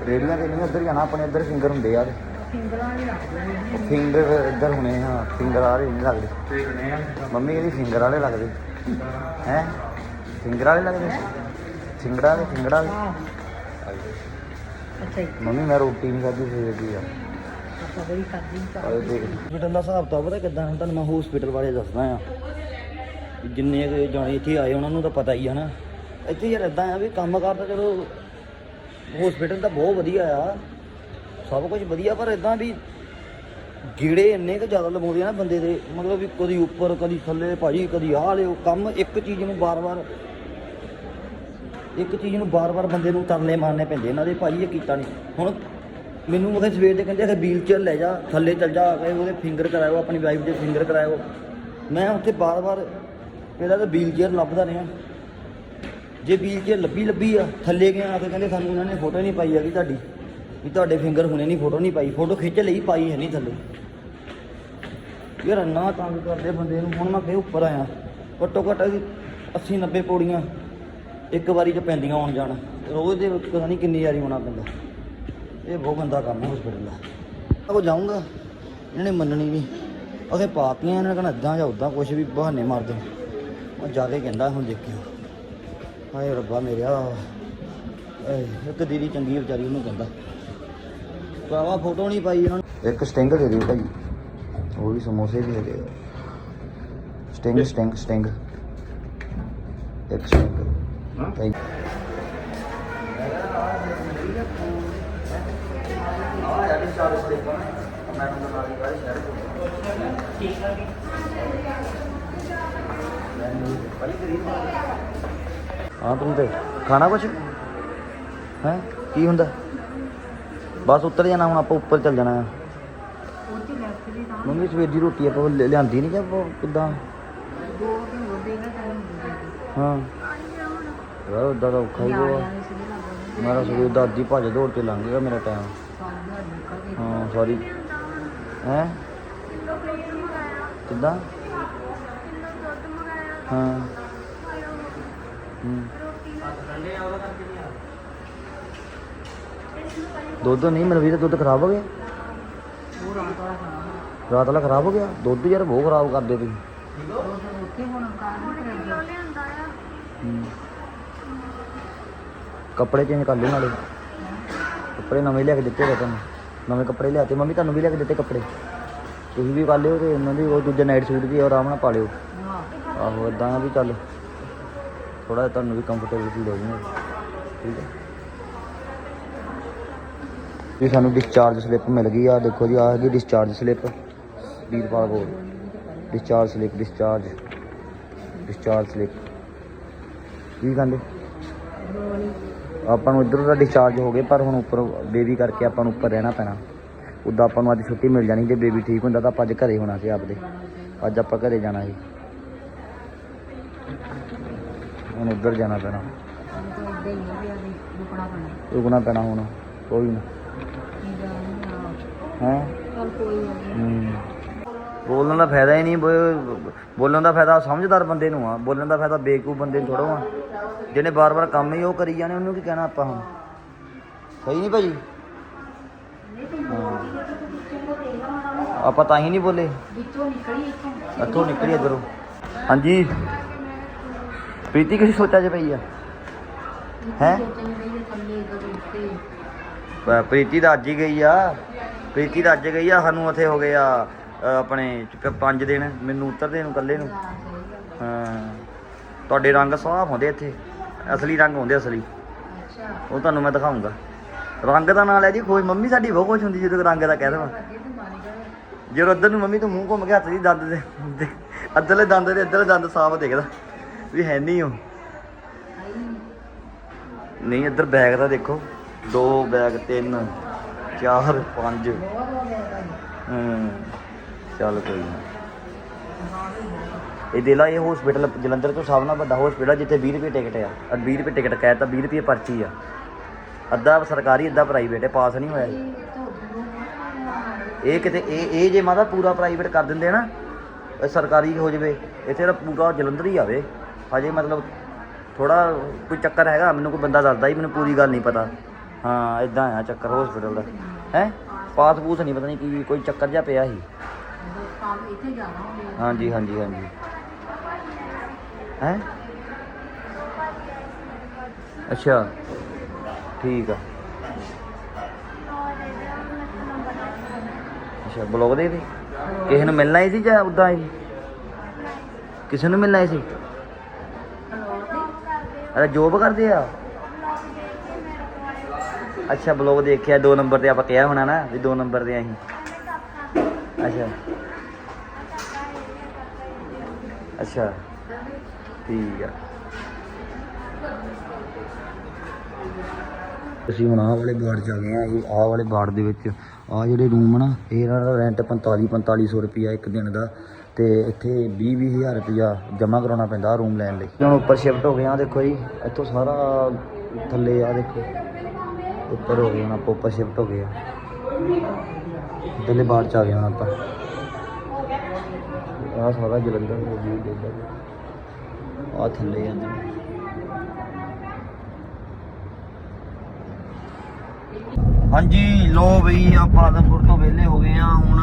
ਰੇੜੀਆਂ ਤੇ ਨਹੀਂ ਉੱਧਰ ਜਾਣਾ ਆਪਣੇ ਇੱਧਰ ਫਿੰਗਰ ਹੁੰਦੇ ਯਾਰ ਫਿੰਗਰਾਂ ਫਿੰਗਰ ਇੱਧਰ ਹੋਣੇ ਹਾਂ ਫਿੰਗਰ ਵਾਲੇ ਨਹੀਂ ਲੱਗਦੇ। ਮੰਮੀ ਕਹਿੰਦੀ ਫਿੰਗਰ ਵਾਲੇ ਲੱਗਦੇ। ਹੈ? ਫਿੰਗਰ ਵਾਲੇ ਲੱਗਦੇ? ਸਿੰਗੜਾ ਵਾਲੇ ਫਿੰਗੜਾ ਵਾਲੇ। ਅੱਛਾ ਮੰਮੀ ਮੈਂ ਰੋਟੀ ਨਹੀਂ ਖਾਧੀ ਸਵੇਰ ਦੀ ਆ? ਆਏ ਦੇਖ। ਹਸਪੀਟਲ ਦਾ ਹਿਸਾਬ ਤਾਂ ਪਤਾ ਕਿੱਦਾਂ ਹੁਣ ਤੁਹਾਨੂੰ ਮੈਂ ਹਸਪੀਟਲ ਬਾਰੇ ਦੱਸਦਾ ਆ ਜਿੰਨੇ ਕੁ ਜਾਣੇ ਇੱਥੇ ਆਏ ਉਹਨਾਂ ਨੂੰ ਤਾਂ ਪਤਾ ਹੀ ਆ ਨਾ। ਇੱਥੇ ਯਾਰ ਇਦਾਂ ਆ ਵੀ ਕੰਮ ਕਰਦਾ ਚਲੋ ਹਸਪੀਟਲ ਤਾਂ ਬਹੁਤ ਵਧੀਆ ਆ। ਸਭ ਕੁਝ ਵਧੀਆ ਪਰ ਇਦਾਂ ਵੀ ਗੀੜੇ ਇੰਨੇ ਕੁ ਜ਼ਿਆਦਾ ਲਵਾਉਂਦੇ ਆ ਨਾ ਬੰਦੇ ਦੇ। ਮਤਲਬ ਵੀ ਕਦੀ ਉੱਪਰ ਕਦੀ ਥੱਲੇ ਭਾਜੀ ਕਦੀ ਆਹ ਲਿਓ ਕੰਮ ਇੱਕ ਚੀਜ਼ ਨੂੰ ਬਾਰ-ਬਾਰ ਇੱਕ ਚੀਜ਼ ਨੂੰ ਬਾਰ-ਬਾਰ ਬੰਦੇ ਨੂੰ ਤਰਲੇ ਮਾਰਨੇ ਪੈਂਦੇ ਇਹਨਾਂ ਦੇ ਭਾਜੀ ਇਹ ਕੀਤਾ ਨਹੀਂ ਹੁਣ ਮੈਨੂੰ ਉਹਦੇ ਸਵੇਰ ਦੇ ਕਹਿੰਦੇ ਕਿ ਵੀਲ ਚੇਅਰ ਲੈ ਜਾ, ਥੱਲੇ ਚੱਲ ਜਾ ਕੇ ਉਹਦੇ ਫਿੰਗਰ ਕਰਾਇਓ, ਆਪਣੀ ਵਾਈਫ ਦੇ ਫਿੰਗਰ ਕਰਾਇਓ। ਮੈਂ ਉੱਥੇ ਬਾਰ-ਬਾਰ ਇਹਦਾ ਤਾਂ ਵੀਲ ਚੇਅਰ ਲੱਭਦਾ ਰਿਹਾ। ਜੇ ਵੀਲ ਚੇਅਰ ਲੱਭੀ ਲੱਭੀ ਆ, ਥੱਲੇ ਗਿਆ ਆ ਕੇ ਕਹਿੰਦੇ ਸਾਨੂੰ ਉਹਨਾਂ ਨੇ ਫੋਟੋ ਨਹੀਂ ਪਾਈ ਹੈਗੀ ਤੁਹਾਡੀ, ਵੀ ਤੁਹਾਡੇ ਫਿੰਗਰ ਹੁਣੇ ਨਹੀਂ ਫੋਟੋ ਨਹੀਂ ਪਾਈ। ਫੋਟੋ ਖਿੱਚ ਲਈ, ਪਾਈ ਹੈ ਨਹੀਂ ਥੱਲੇ। ਯਾਰ ਇੰਨਾ ਤੰਗ ਕਰਦੇ ਬੰਦੇ ਨੂੰ, ਹੁਣ ਮੈਂ ਫੇਰ ਉੱਪਰ ਆਇਆ। ਘੱਟੋ ਘੱਟ 80 90 ਪੌੜੀਆਂ ਇੱਕ ਵਾਰੀ ਚ ਪੈਂਦੀਆਂ ਆਉਣ ਜਾਣ। ਰੋਜ਼ ਦੇ ਪਤਾ ਨਹੀਂ ਕਿੰਨੀ ਵਾਰੀ ਆਉਣਾ ਪੈਂਦਾ। ਇਹ ਬਹੁਤ ਗੰਦਾ ਕੰਮ ਹੈ ਹਸਪੀਟਲ ਦਾ। ਉਹ ਜਾਊਂਗਾ ਇਹਨਾਂ ਨੇ ਮੰਨਣੀ ਨਹੀਂ ਉਹਦੇ ਪਾਤੀਆਂ ਇਹਨਾਂ ਨੇ ਕਹਿਣਾ ਇਦਾਂ ਜਾਂ ਉਦਾਂ ਕੁਝ ਵੀ ਬਹਾਨੇ ਮਾਰਦੇ। ਉਹ ਜਾ ਕੇ ਕਹਿੰਦਾ ਹੁਣ ਦੇਖਿਓ। ਹਾਏ ਰੱਬਾ ਮੇਰਿਆ ਇੱਕ ਦੀਦੀ ਚੰਗੀ ਵਿਚਾਰੀ ਉਹਨੂੰ ਕਹਿੰਦਾ। ਭਰਾਵਾ ਫੋਟੋ ਨਹੀਂ ਪਾਈ ਉਹਨਾਂ ਨੇ। ਇੱਕ ਸਟਿੰਗ ਦੇ ਦਿਓ ਭਾਈ। ਉਹ ਵੀ ਸਮੋਸੇ ਵੀ ਹੈਗੇ। Sting Sting Sting. ਇੱਕ ਸਟਿੰਗ। ਹਾਂ। ਥੈਂਕ ਆ ਯਾਰ ਚਾਰ ਸਟਿੰਗ ਮੈਂ ਉਹਨਾਂ ਨਾਲ ਹੀ ਬਾਰੇ ਸ਼ੇਅਰ ਹਾਂ, ਤੂੰ ਤੇ ਖਾਣਾ ਕੁਛ? ਹੈ? ਕੀ ਹੁੰਦਾ? ਬਸ ਉੱਤਰ ਜਾਣਾ, ਹੁਣ ਆਪਾਂ ਉੱਪਰ ਚੱਲ ਜਾਣਾ ਮੰਮੀ, ਸਵੇਰ ਦੀ ਰੋਟੀ ਆਪਾਂ ਲਿਆਂਦੀ ਨਹੀਂ ਜਾਂ ਆਪਾਂ ਹਾਂ। ਯਾਰ ਉਦਾਂ ਦਾ ਔਖਾ ਹੀ ਹੋਆ ਮੇਰਾ ਸਵੇਰ ਦਾ ਭੱਜ ਦੌੜ ਕੇ ਲੰਘ ਗਿਆ ਮੇਰਾ ਟਾਈਮ ਹਾਂ ਸੌਰੀ ਹੈ? ਕਿੱਦਾਂ? ਹਾਂ। ਹੂੰ। ਦੁੱਧ ਨਹੀਂ ਮੇਰਾ ਵੀਰ ਦੁੱਧ ਖਰਾਬ ਹੋ ਗਿਆ। ਉਹ ਰਾਤ ਵਾਲਾ ਖਾਣਾ ਰਾਤ ਵਾਲਾ ਖਰਾਬ ਹੋ ਗਿਆ। ਦੁੱਧ ਯਾਰ ਬਹੁਤ ਖਰਾਬ ਕਰਦੇ ਤੁਸੀਂ। ਕੱਪੜੇ ਚੇਂਜ ਕਰ ਲਿਓ ਨਾਲੇ। ਕੱਪੜੇ ਨਵੇਂ ਲਿਆ ਕੇ ਦਿੱਤੇ ਵੇ ਤੁਹਾਨੂੰ, ਨਵੇਂ ਕੱਪੜੇ ਲਿਆਤੇ। ਮੰਮੀ ਤੁਹਾਨੂੰ ਵੀ ਲਿਆ ਕੇ ਦਿੱਤੇ ਕੱਪੜੇ? ਤੁਸੀਂ ਵੀ ਪਾ ਲਿਓ ਤੇ ਇਹਨਾਂ ਦੀ ਉਹ ਦੂਜਾ ਨਾਈਟ ਸੂਟ ਵੀ ਆਰਾਮ ਨਾਲ ਪਾ ਲਿਓ। ਆਹੋ ਇਦਾਂ ਵੀ ਚੱਲ। ਥੋੜਾ ਤੁਹਾਨੂੰ ਵੀ ਕੰਫਰਟੇਬਲ ਫੀਲ ਹੋ ਜਾਊਗਾ ਠੀਕ ਹੈ ਜੀ ਸਾਨੂੰ ਡਿਸਚਾਰਜ ਸਲਿੱਪ ਮਿਲ ਗਈ ਆ, ਦੇਖੋ ਜੀ, ਆ ਹੈਗੀ ਡਿਸਚਾਰਜ ਸਲਿੱਪ ਵੀਰਪਾਲ ਕੋਲ। Discharge slip discharge discharge slip ਕੀ ਕਹਿੰਦੇ? ਆਪਾਂ ਨੂੰ ਇੱਧਰੋਂ ਦਾ ਡਿਸਚਾਰਜ ਹੋ ਗਏ ਪਰ ਹੁਣ ਉੱਪਰ ਬੇਬੀ ਕਰਕੇ ਆਪਾਂ ਨੂੰ ਉੱਪਰ ਰਹਿਣਾ ਪੈਣਾ। ਉੱਦਾਂ ਆਪਾਂ ਨੂੰ ਅੱਜ ਛੁੱਟੀ ਮਿਲ ਜਾਣੀ ਜੇ ਬੇਬੀ ਠੀਕ ਹੁੰਦਾ ਤਾਂ ਆਪਾਂ ਅੱਜ ਘਰੇ ਹੋਣਾ ਸੀ ਆਪਦੇ। ਅੱਜ ਆਪਾਂ ਘਰੇ ਜਾਣਾ ਸੀ। ਹੁਣ ਉੱਧਰ ਜਾਣਾ ਪੈਣਾ। ਰੁਕਣਾ ਪੈਣਾ ਹੁਣ ਕੋਈ ਨਾ। ਹੈ। ਕੋਈ ਨਹੀਂ ਹੂੰ। ਬੋਲਣ ਦਾ ਫਾਇਦਾ ਹੀ ਨਹੀਂ ਬੋ- ਬੋਲਣ ਦਾ ਫਾਇਦਾ ਸਮਝਦਾਰ ਬੰਦੇ ਨੂੰ ਆ। ਬੋਲਣ ਦਾ ਫਾਇਦਾ ਬੇਕੂਫ ਬੰਦੇ ਨੂੰ ਥੋੜਾ ਆ ਜਿਹਨੇ ਬਾਰ-ਬਾਰ ਕੰਮ ਹੀ ਉਹ ਕਰੀ ਜਾਣੇ ਉਹਨੂੰ ਕੀ ਕਹਿਣਾ ਆਪਾਂ ਹੁਣ? ਸਹੀ ਨਹੀਂ ਭਾਜੀ? ਹਾਂ। ਆਪਾਂ ਤਾਂ ਹੀ ਨਹੀਂ ਬੋਲੇ। ਵਿੱਚੋਂ ਨਿਕਲੀ ਇੱਥੋਂ ਨਿਕਲੀ ਇੱਧਰੋਂ। ਹਾਂਜੀ। ਪ੍ਰੀਤੀ ਕਿਹੜੀ ਸੋਚਾ ਚ ਪਈ ਆ? ਹੈਂ? ਪ੍ਰੀਤੀ ਤਾਂ ਅੱਜ ਹੀ ਗਈ ਆ। ਪ੍ਰੀਤੀ ਤਾਂ ਅੱਜ ਗਈ ਆ ਸਾਨੂੰ ਉੱਥੇ ਹੋ ਗਏ ਆ। ਆਪਣੇ 5 ਦਿਨ ਮੈਨੂੰ ਉਤਰਦੇ ਨੂੰ ਇਕੱਲੇ ਨੂੰ। ਹਾਂ। ਹਾਂ ਤੁਹਾਡੇ ਰੰਗ ਸਾਫ਼ ਹੁੰਦੇ ਇੱਥੇ। ਅਸਲੀ ਰੰਗ ਹੁੰਦੇ ਅਸਲੀ। ਅੱਛਾ। ਉਹ ਤੁਹਾਨੂੰ ਮੈਂ ਦਿਖਾਉਂਗਾ। ਰੰਗ ਦਾ ਨਾਂ ਲੈ ਜੀ ਖੁਸ਼ ਮੰਮੀ ਸਾਡੀ ਬਹੁਤ ਖੁਸ਼ ਹੁੰਦੀ ਜਦੋਂ ਰੰਗ ਦਾ ਕਹਿ ਦੇਵਾਂ। ਜਦੋਂ ਇੱਧਰ ਨੂੰ ਮੰਮੀ ਤੋਂ ਮੂੰਹ ਘੁੰਮ ਕੇ ਹੱਥ ਦੀ ਦੰਦ ਦੇ ਅੱਧਰਲੇ ਦੰਦ ਦੇ ਇੱਧਰਲੇ ਦੰਦ ਸਾਫ਼ ਦਿਖਦਾ। ਵੀ ਹੈ ਨਹੀਂ ਉਹ। ਨਹੀਂ ਇੱਧਰ ਬੈਗ ਦਾ ਦੇਖੋ। ਦੋ ਬੈਗ ਤਿੰਨ ਚਾਰ ਪੰਜ। ਹੋ। ਚੱਲ ਕੋਈ ਨਾ। ਇਹ ਦੇ ਇਹ ਹਸਪੀਟਲ ਜਲੰਧਰ ਤੋਂ ਸਭ ਨਾਲ ਵੱਡਾ ਹਸਪੀਟਲ ਜਿੱਥੇ 20 ਰੁਪਏ ਟਿਕਟ ਆ। ਔਰ 20 ਰੁਪਏ ਟਿਕਟ ਕਹਿ ਤਾਂ 20 ਰੁਪਏ ਪਰਚੀ ਆ। ਅੱਧਾ ਸਰਕਾਰੀ, ਅੱਧਾ ਪ੍ਰਾਈਵੇਟ ਹੈ ਪਾਸ ਨਹੀਂ ਹੋਇਆ। ਇਹ। ਇਹ ਕਿਤੇ, ਇਹ ਇਹ ਜੇ ਮਾਤਾ ਪੂਰਾ ਪ੍ਰਾਈਵੇਟ ਕਰ ਦਿੰਦੇ ਆ ਨਾ, ਇਹ ਸਰਕਾਰੀ ਹੋ ਜਾਵੇ, ਇੱਥੇ ਤਾਂ ਪੂਰਾ ਜਲੰਧਰ ਹੀ ਆਵੇ। ਹਜੇ ਮਤਲਬ ਥੋੜਾ ਕੋਈ ਚੱਕਰ ਹੈਗਾ, ਮੈਨੂੰ ਕੋਈ ਬੰਦਾ ਦੱਸਦਾ ਹੀ, ਮੈਨੂੰ ਪੂਰੀ ਗੱਲ ਨਹੀਂ ਪਤਾ। ਹਾਂ ਇਦਾਂ ਆ ਚੱਕਰ ਹਸਪੀਟਲ ਦਾ। ਹੈ? ਪਾਸ ਪੂਸ ਨਹੀਂ, ਪਤਾ ਨਹੀਂ ਕੀ, ਕੋਈ ਚੱਕਰ ਜਿਹਾ ਪਿਆ ਸੀ। ਕੰਮ ਇੱਥੇ ਜਾਣਾ ਹੋਵੇ ਹਾਂਜੀ ਹਾਂਜੀ ਹਾਂਜੀ। ਹੈ? ਅੱਛਾ। ਠੀਕ ਆ। ਅੱਛਾ, ਬਲੌਗ ਦੇ ਦੇ। ਕਿਸੇ ਨੂੰ ਮਿਲਣਾ ਹੀ ਸੀ ਜਾਂ ਉਦਾਂ ਹੀ? ਕਿਸੇ ਨੂੰ ਮਿਲਣਾ ਹੀ ਸੀ? ਅਰੇ ਜੋਬ ਕਰਦੇ ਆ? ਅੱਛਾ, ਬਲੌਗ ਦੇਖਿਆ, ਦੋ ਨੰਬਰ ਤੇ ਆਪਾਂ ਕਿਹਾ ਹੋਣਾ ਨਾ, ਵੀ ਦੋ ਨੰਬਰ ਤੇ ਅਸੀਂ ਅੱਛਾ। ਅੱਛਾ। ਠੀਕ ਆ। ਅਸੀਂ ਹੁਣ ਆਹ ਵਾਲੇ ਬਾੜ ਚ ਆ ਗਏ ਆ, ਇਹ ਆਹ ਵਾਲੇ ਬਾੜ ਦੇ ਵਿੱਚ ਆਹ ਜਿਹੜੇ ਰੂਮ ਨਾ ਇਹਨਾਂ ਦਾ ਰੈਂਟ 45 4500 ਰੁਪਿਆ ਇੱਕ ਦਿਨ ਦਾ ਤੇ ਇੱਥੇ 20 20000 ਰੁਪਿਆ ਜਮ੍ਹਾਂ ਕਰਾਉਣਾ ਪੈਂਦਾ ਰੂਮ ਲੈਣ ਲਈ। ਹੁਣ ਉੱਪਰ ਸ਼ਿਫਟ ਹੋ ਗਏ ਆ, ਦੇਖੋ ਜੀ, ਇੱਥੋਂ ਸਾਰਾ ਥੱਲੇ ਆ, ਦੇਖੋ। ਉੱਪਰ ਹੋ ਗਏ ਹੁਣ ਆਪਾਂ, ਉੱਪਰ ਸ਼ਿਫਟ ਹੋ ਗਏ ਆ। ਥੱਲੇ ਬਾੜ ਚ ਆ ਗਏ ਹੁਣ ਆਪਾਂ। ਆਹ ਸਾਰਾ ਜਲੰਧਰ ਦਾ ਵੀਊ ਦੇਖਦਾ ਆ ਥੱਲੇ ਆ ਹਾਂਜੀ ਲੋ ਬਈ ਆਪਾਂ ਆਦਮਪੁਰ ਤੋਂ ਵਿਹਲੇ ਹੋ ਗਏ ਆ ਹੁਣ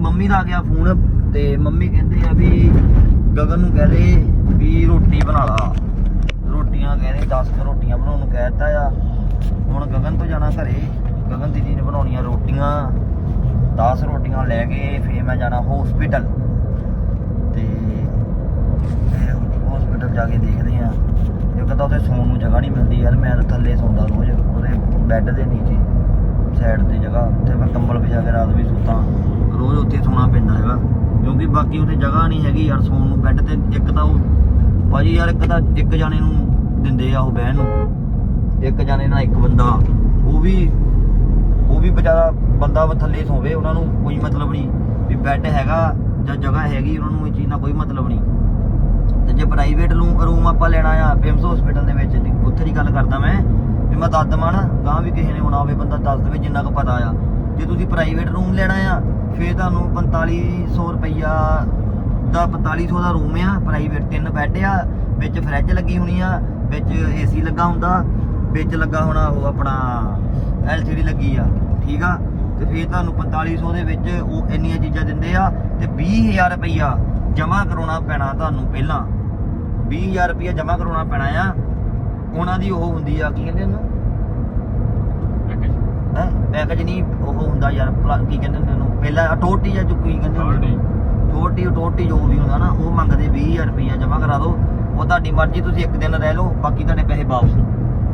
ਮੰਮੀ ਦਾ ਆ ਗਿਆ ਫੋਨ ਤੇ ਮੰਮੀ ਕਹਿੰਦੇ ਆ ਵੀ ਗਗਨ ਨੂੰ ਕਹਦੇ ਵੀ ਰੋਟੀ ਬਣਾ ਲਾ। ਰੋਟੀਆਂ ਕਹਿੰਦੇ 10 ਕੁ ਰੋਟੀਆਂ ਬਣਾਉਣ ਨੂੰ ਕਹਿ ਦਿੱਤਾ ਆ। ਹੁਣ ਗਗਨ ਤੋਂ ਜਾਣਾ ਘਰੇ। ਗਗਨ ਦੀਦੀ ਨੇ ਬਣਾਉਣੀਆਂ ਰੋਟੀਆਂ। 10 ਰੋਟੀਆਂ ਲੈ ਕੇ ਫਿਰ ਮੈਂ ਜਾਣਾ ਹਸਪੀਟਲ ਤੇ ਹਸਪੀਟਲ ਜਾ ਕੇ ਦੇਖਦੇ ਆ ਇੱਕ ਤਾਂ ਉੱਥੇ ਸੌਣ ਨੂੰ ਜਗ੍ਹਾ ਨਹੀਂ ਮਿਲਦੀ ਯਾਰ, ਮੈਂ ਤਾਂ ਥੱਲੇ ਸੌਂਦਾ ਰੋਜ਼। ਉਹਦੇ ਬੈੱਡ ਦੇ ਨੀਚੇ ਸਾਈਡ ਤੇ ਜਗ੍ਹਾ। ਉੱਥੇ ਮੈਂ ਕੰਬਲ ਵਿਛਾ ਕੇ ਰਾਤ ਵੀ ਸੁੱਤਾ ਰੋਜ਼ ਉੱਥੇ ਸੌਣਾ ਪੈਂਦਾ ਹੈਗਾ। ਕਿਉਂਕਿ ਬਾਕੀ ਉੱਥੇ ਜਗ੍ਹਾ ਨਹੀਂ ਹੈਗੀ ਯਾਰ ਸੌਣ ਨੂੰ। ਬੈੱਡ ਤੇ ਇੱਕ ਤਾਂ ਉਹ, ਭਾਜੀ ਯਾਰ ਇੱਕ ਤਾਂ ਇੱਕ ਜਾਣੇ ਨੂੰ ਦਿੰਦੇ ਆ ਉਹ ਬਹਿਣ ਨੂੰ। ਇੱਕ ਜਾਣੇ ਨਾਲ ਇੱਕ ਬੰਦਾ। ਉਹ ਵੀ ਉਹ ਵੀ ਵਿਚਾਰਾ ਬੰਦਾ ਥੱਲੇ ਸੋਵੇ, ਉਹਨਾਂ ਨੂੰ ਕੋਈ ਮਤਲਬ ਨਹੀਂ ਵੀ ਬੈੱਡ ਹੈਗਾ ਜਾਂ ਜਗ੍ਹਾ ਹੈਗੀ, ਉਹਨਾਂ ਨੂੰ ਇਹ ਚੀਜ਼ ਨਾਲ ਕੋਈ ਮਤਲਬ ਨਹੀਂ। ਤੇ ਜੇ ਪ੍ਰਾਈਵੇਟ ਰੂਮ ਰੂਮ ਆਪਾਂ ਲੈਣਾ ਆ ਪਿਮਸ ਹਸਪੀਟਲ ਦੇ ਵਿੱਚ ਉੱਥੇ ਦੀ ਗੱਲ ਕਰਦਾ ਮੈਂ ਵੀ ਮੈਂ ਦੱਸ ਦਵਾਂ ਨਾ ਗਾਂ ਵੀ ਕਿਸੇ ਨੇ ਆਉਣਾ ਹੋਵੇ, ਬੰਦਾ ਦੱਸ ਦੇਵੇ ਜਿੰਨਾ ਕੁ ਪਤਾ ਆ। ਜੇ ਤੁਸੀਂ ਪ੍ਰਾਈਵੇਟ ਰੂਮ ਲੈਣਾ ਆ, ਫੇਰ ਤੁਹਾਨੂੰ 4500 ਰੁਪਈਆ ਦਾ 4500 ਦਾ ਰੂਮ ਆ ਪ੍ਰਾਈਵੇਟ ਤਿੰਨ ਬੈੱਡ ਆ, ਵਿੱਚ ਫਰਿੱਜ ਲੱਗੀ ਹੋਣੀ ਆ, ਵਿੱਚ ਏਸੀ ਲੱਗਾ ਹੁੰਦਾ, ਵਿੱਚ ਲੱਗਾ ਹੋਣਾ ਉਹ ਆਪਣਾ ਐਲਸੀਡੀ ਲੱਗੀ ਆ। ਠੀਕ ਆ? ਤੇ ਫੇਰ ਤੁਹਾਨੂੰ 4500 ਦੇ ਵਿੱਚ ਉਹ ਇੰਨੀਆਂ ਚੀਜ਼ਾਂ ਦਿੰਦੇ ਆ ਤੇ 20000 ਰੁਪਈਆ ਜਮ੍ਹਾਂ ਕਰਾਉਣਾ ਪੈਣਾ ਤੁਹਾਨੂੰ ਪਹਿਲਾਂ। 20000 ਰੁਪਈਆ ਜਮ੍ਹਾਂ ਕਰਾਉਣਾ ਪੈਣਾ ਆ। ਉਹਨਾਂ ਦੀ ਉਹ ਹੁੰਦੀ ਆ ਕੀ ਕਹਿੰਦੇ ਉਹਨੂੰ? ਪੈਕੇਜ ਨਹੀਂ ਉਹ ਹੁੰਦਾ ਯਾਰ ਕੀ ਕਹਿੰਦੇ ਹੁੰਦੇ ਉਹਨੂੰ? ਪਹਿਲਾਂ ਅਟੋਟੀ ਜਾਂ ਜੋ ਕੀ ਕਹਿੰਦੇ ਹੁੰਦੇ ਅਟੋਟੀ ਅਟੋਟੀ ਜੋ ਵੀ ਹੁੰਦਾ ਨਾ ਉਹ ਮੰਗਦੇ 20000 ਰੁਪਈਆ ਜਮ੍ਹਾਂ ਕਰਾ ਦਿਓ। ਉਹ ਤੁਹਾਡੀ ਮਰਜ਼ੀ ਤੁਸੀਂ ਇੱਕ ਦਿਨ ਰਹਿ ਲਓ ਬਾਕੀ ਤੁਹਾਡੇ ਪੈਸੇ ਵਾਪਸ।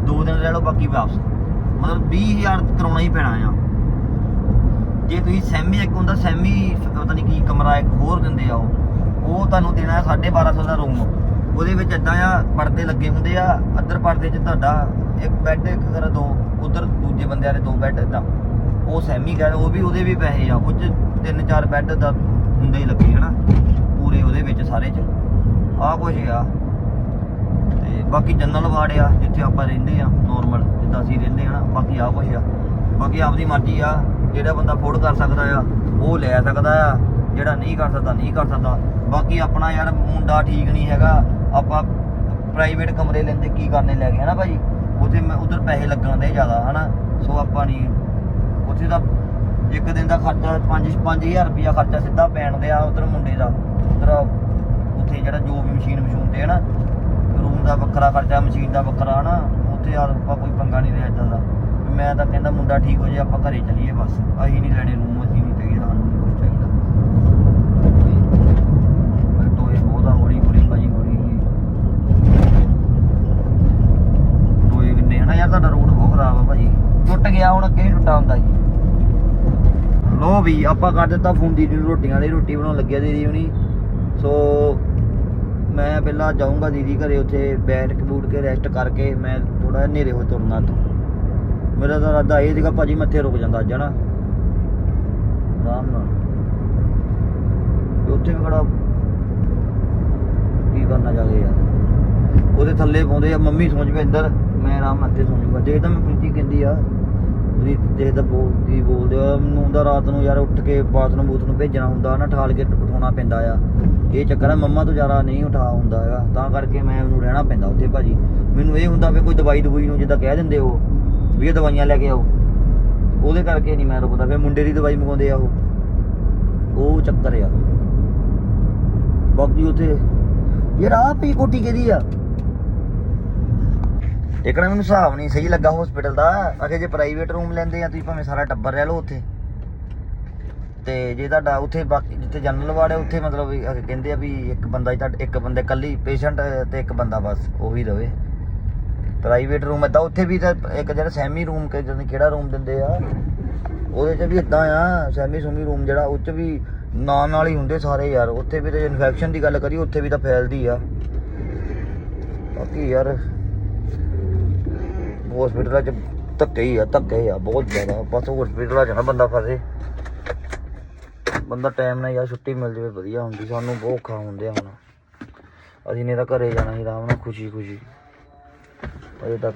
ਦੋ ਦਿਨ ਰਹਿ ਲਓ ਬਾਕੀ ਵਾਪਸ। ਮਤਲਬ 20000 ਕਰਾਉਣਾ ਹੀ ਪੈਣਾ ਆ। ਜੇ ਤੁਸੀਂ ਸੈਮੀ ਇੱਕ ਹੁੰਦਾ ਸੈਮੀ ਪਤਾ ਨਹੀਂ ਕੀ ਕਮਰਾ ਇੱਕ ਹੋਰ ਦਿੰਦੇ ਆ ਉਹ। ਉਹ ਤੁਹਾਨੂੰ ਦੇਣਾ ਹੈ 1250 ਦਾ ਰੂਮ। ਉਹਦੇ ਵਿੱਚ ਇਦਾਂ ਆ, ਪਰਦੇ ਲੱਗੇ ਹੁੰਦੇ ਆ, ਅੱਧਰ ਪਰਦੇ 'ਚ ਤੁਹਾਡਾ ਇੱਕ ਬੈੱਡ ਇੱਕ ਕਰ ਦੋ, ਉਧਰ ਦੂਜੇ ਬੰਦਿਆਂ ਦੇ ਦੋ ਬੈੱਡ ਇਦਾਂ ਉਹ ਸੈਮੀ ਕਹਿੰਦੇ ਉਹ ਵੀ ਉਹਦੇ ਵੀ ਪੈਸੇ ਆ, ਉਹ 'ਚ ਤਿੰਨ ਚਾਰ ਬੈੱਡ ਦਾ ਹੁੰਦੇ ਹੀ ਲੱਗੇ, ਹਨਾ? ਪੂਰੇ ਉਹਦੇ ਵਿੱਚ ਸਾਰੇ 'ਚ। ਆਹ ਕੁਝ ਆ। ਤੇ ਬਾਕੀ ਜਨਰਲ ਵਾਰਡ ਆ, ਜਿੱਥੇ ਆਪਾਂ ਰਹਿੰਦੇ ਆ ਨੋਰਮਲ ਜਿੱਦਾਂ ਅਸੀਂ ਰਹਿੰਦੇ ਆ ਨਾ ਬਾਕੀ ਆ ਕੁਝ ਆ। ਬਾਕੀ ਆਪਦੀ ਮਰਜ਼ੀ ਆ ਜਿਹੜਾ ਬੰਦਾ ਅਫੋਰਡ ਕਰ ਸਕਦਾ ਆ, ਉਹ ਲੈ ਸਕਦਾ ਆ। ਜਿਹੜਾ ਨਹੀਂ ਕਰ ਸਕਦਾ, ਨਹੀਂ ਕਰ ਸਕਦਾ। ਬਾਕੀ ਆਪਣਾ ਯਾਰ ਮੁੰਡਾ ਠੀਕ ਨਹੀਂ ਹੈਗਾ, ਆਪਾਂ ਪ੍ਰਾਈਵੇਟ ਕਮਰੇ ਲੈਂਦੇ, ਕੀ ਕਰਨੇ ਲੈ ਗਏ, ਹਨਾ ਭਾਈ? ਉੱਥੇ ਮੈਂ, ਉਧਰ ਪੈਸੇ ਲੱਗਣ ਦੇ ਜ਼ਿਆਦਾ, ਹਨਾ? ਸੋ ਆਪਾਂ ਨਹੀਂ, ਉੱਥੇ ਦਾ ਇੱਕ ਦਿਨ ਦਾ ਖਰਚਾ 5 5000 ਰੁਪਿਆ ਖਰਚਾ ਸਿੱਧਾ ਪੈਣ ਦੇ ਆ ਉਧਰ ਮੁੰਡੇ ਦਾ। ਉਧਰ ਉੱਥੇ ਜਿਹੜਾ ਜੋ ਵੀ ਮਸ਼ੀਨ ਮਸ਼ੂਨ ਤੇ, ਹਨਾ? ਰੂਮ ਦਾ ਵੱਖਰਾ ਖਰਚਾ ਮਸ਼ੀਨ ਦਾ ਵੱਖਰਾ, ਹਨਾ? ਉੱਥੇ ਯਾਰ ਆਪਾਂ ਕੋਈ ਪੰਗਾ ਨਹੀਂ ਲਿਆ ਇਦਾਂ ਦਾ। ਮੈਂ ਤਾਂ ਕਹਿੰਦਾ ਮੁੰਡਾ ਠੀਕ ਹੋ ਜੇ, ਆਪਾਂ ਘਰੇ ਚੱਲੀਏ ਬਸ। ਅਸੀਂ ਨਹੀਂ ਲੈਣੇ ਰੂਮ ਅਸੀਂ ਨਹੀਂ ਚਾਹੀਦਾ ਸਾਨੂੰ ਨਹੀਂ ਕੁਝ ਚਾਹੀਦਾ। ਤੇ ਟੋਏ ਬਹੁਤ ਹੌਲੀ ਹੌਲੀ ਭਾਜੀ ਹੌਲੀ ਟੋਏ ਕਿੰਨੇ ਹਨਾ ਯਾਰ, ਤੁਹਾਡਾ ਰੋਡ ਬਹੁਤ ਖਰਾਬ ਆ ਭਾਜੀ ਟੁੱਟ ਗਿਆ, ਹੁਣ ਅੱਗੇ ਟੁੱਟਾ ਹੁੰਦਾ ਜੀ। ਲੋ ਵੀ, ਆਪਾਂ ਕਰ ਦਿੱਤਾ ਫੋਨ ਦੀਦੀ ਨੂੰ ਰੋਟੀਆਂ ਵਾਲੀ, ਰੋਟੀ ਬਣਾਉਣ ਲੱਗਿਆ ਦੀਦੀ ਹੁਣੀ। ਸੋ ਮੈਂ ਪਹਿਲਾਂ ਜਾਊਂਗਾ ਦੀਦੀ ਘਰੇ ਉੱਥੇ ਬੈਠ ਕੇ ਬੂਟ ਕੇ ਰੈਸਟ ਕਰਕੇ ਮੈਂ ਥੋੜਾ ਹਨੇਰੇ ਹੋ ਤੁਰਨਾ ਤੋਂ ਮੇਰਾ ਤਾਂ ਇਰਾਦਾ ਇਹ ਸੀਗਾ ਭਾਜੀ ਮੱਥੇ ਰੁਕ ਜਾਂਦਾ ਅੱਜ, ਹਨਾ। ਆਰਾਮ ਨਾਲ। ਉੱਥੇ ਵੀ ਖੜਾ। ਕੀ ਕਰਨਾ ਜਾਗੇ ਯਾਰ। ਉਹਦੇ ਥੱਲੇ ਪਾਉਂਦੇ ਆ, ਮੰਮੀ ਸੌਂ ਜਵੇ ਅੰਦਰ, ਮੈਂ ਆਰਾਮ ਨਾਲ ਇੱਥੇ ਸੌਂ ਜੂਗਾ। ਦੇਖਦਾ ਮੈਂ ਪ੍ਰੀਤੀ ਕਹਿੰਦੀ ਆ, ਪ੍ਰੀਤ ਦੇਖਦਾ ਬੋਲ, ਕੀ ਬੋਲਦੇ ਆ, ਮੈਨੂੰ ਹੁੰਦਾ ਰਾਤ ਨੂੰ ਯਾਰ ਉੱਠ ਕੇ ਬਾਥਰੂਮ ਬੂਥ ਨੂੰ ਭੇਜਣਾ ਹੁੰਦਾ, ਨਾ ਠਾਲ ਕੇ ਬਿਠਾਉਣਾ ਪੈਂਦਾ ਆ। ਇਹ ਚੱਕਰ ਆ, ਮੰਮਾ ਤੋਂ ਜ਼ਿਆਦਾ ਨਹੀਂ ਉਠਾ ਹੁੰਦਾ ਹੈਗਾ। ਤਾਂ ਕਰਕੇ ਮੈਂ ਉਹਨੂੰ ਰਹਿਣਾ ਪੈਂਦਾ ਉੱਥੇ, ਭਾਜੀ। ਮੈਨੂੰ ਇਹ ਹੁੰਦਾ ਵੀ ਕੋਈ ਦਵਾਈ ਦਵਾਈ ਨੂੰ ਜਿੱਦਾਂ ਕਹਿ ਦਿੰਦੇ ਉਹ ਵੀ ਇਹ ਦਵਾਈਆਂ ਲੈ ਕੇ ਆਓ। ਉਹਦੇ ਕਰਕੇ ਨਹੀਂ ਮੈਂ ਰੁਕਦਾ। ਫਿਰ ਮੁੰਡੇ ਦੀ ਦਵਾਈ ਮੰਗਾਉਂਦੇ ਆ ਉਹ। ਉਹ ਚੱਕਰ ਆ। ਬਾਕੀ ਉੱਥੇ ਯਾਰ ਆਹ ਪਈ ਕੋਟੀ ਕਿਹਦੀ ਆ? ਇੱਕ ਮੈਨੂੰ ਹਿਸਾਬ ਨਹੀਂ ਸਹੀ ਲੱਗਾ ਹਸਪੀਟਲ ਦਾ। ਅਗੇ ਜੇ ਪ੍ਰਾਈਵੇਟ ਰੂਮ ਲੈਂਦੇ ਆ, ਤੁਸੀਂ ਭਾਵੇਂ ਸਾਰਾ ਟੱਬਰ ਰਹਿ ਲਓ ਉੱਥੇ। ਤੇ ਜੇ ਤੁਹਾਡਾ ਉੱਥੇ ਬਾਕੀ ਜਿੱਥੇ ਜਨਰਲ ਵਾਰਡ ਹੈ ਉੱਥੇ ਮਤਲਬ ਕਹਿੰਦੇ ਆ ਵੀ ਇੱਕ ਬੰਦਾ ਹੀ ਤੁਹਾਡਾ ਇੱਕ ਬੰਦੇ ਕੱਲੀ ਪੇਸ਼ੈਂਟ ਤੇ ਇੱਕ ਬੰਦਾ ਬਸ, ਉਹੀ ਰਵੇ। ਪ੍ਰਾਈਵੇਟ ਰੂਮ ਏਦਾਂ, ਉੱਥੇ ਵੀ ਤਾਂ ਇੱਕ ਜਿਹੜਾ ਸੈਮੀ ਰੂਮ ਕਿ ਜਦੋਂ ਕਿਹੜਾ ਰੂਮ ਦਿੰਦੇ ਆ, ਉਹਦੇ 'ਚ ਵੀ ਇਦਾਂ ਆ, ਸੈਮੀ ਸੁਮੀ ਰੂਮ ਜਿਹੜਾ, ਉਹ 'ਚ ਵੀ ਨਾਲ ਨਾਲ ਹੀ ਹੁੰਦੇ ਸਾਰੇ ਯਾਰ, ਉੱਥੇ ਵੀ ਤਾਂ ਇਨਫੈਕਸ਼ਨ ਦੀ ਗੱਲ ਕਰੀ ਉੱਥੇ ਵੀ ਤਾਂ ਫੈਲਦੀ ਆ। ਬਾਕੀ ਯਾਰ ਹਸਪੀਟਲਾਂ 'ਚ ਧੱਕੇ ਹੀ ਆ, ਧੱਕੇ ਆ, ਬਹੁਤ ਜ਼ਿਆਦਾ। ਬਸ ਹਸਪੀਟਲਾਂ 'ਚ ਨਾ ਬੰਦਾ ਫਸੇ। ਬੰਦਾ ਟਾਈਮ ਨਾਲ ਯਾਰ ਛੁੱਟੀ ਮਿਲ ਜਾਵੇ, ਵਧੀਆ ਹੁੰਦੀ, ਸਾਨੂੰ ਬਹੁਤ ਔਖਾ ਹੁੰਦੇ ਹੁਣ। ਅਸੀਂ ਨੇ ਤਾਂ ਘਰੇ ਜਾਣਾ ਸੀ, ਆਰਾਮ ਨਾਲ ਖੁਸ਼ੀ ਖੁਸ਼ੀ ਅਜੇ ਤੱਕ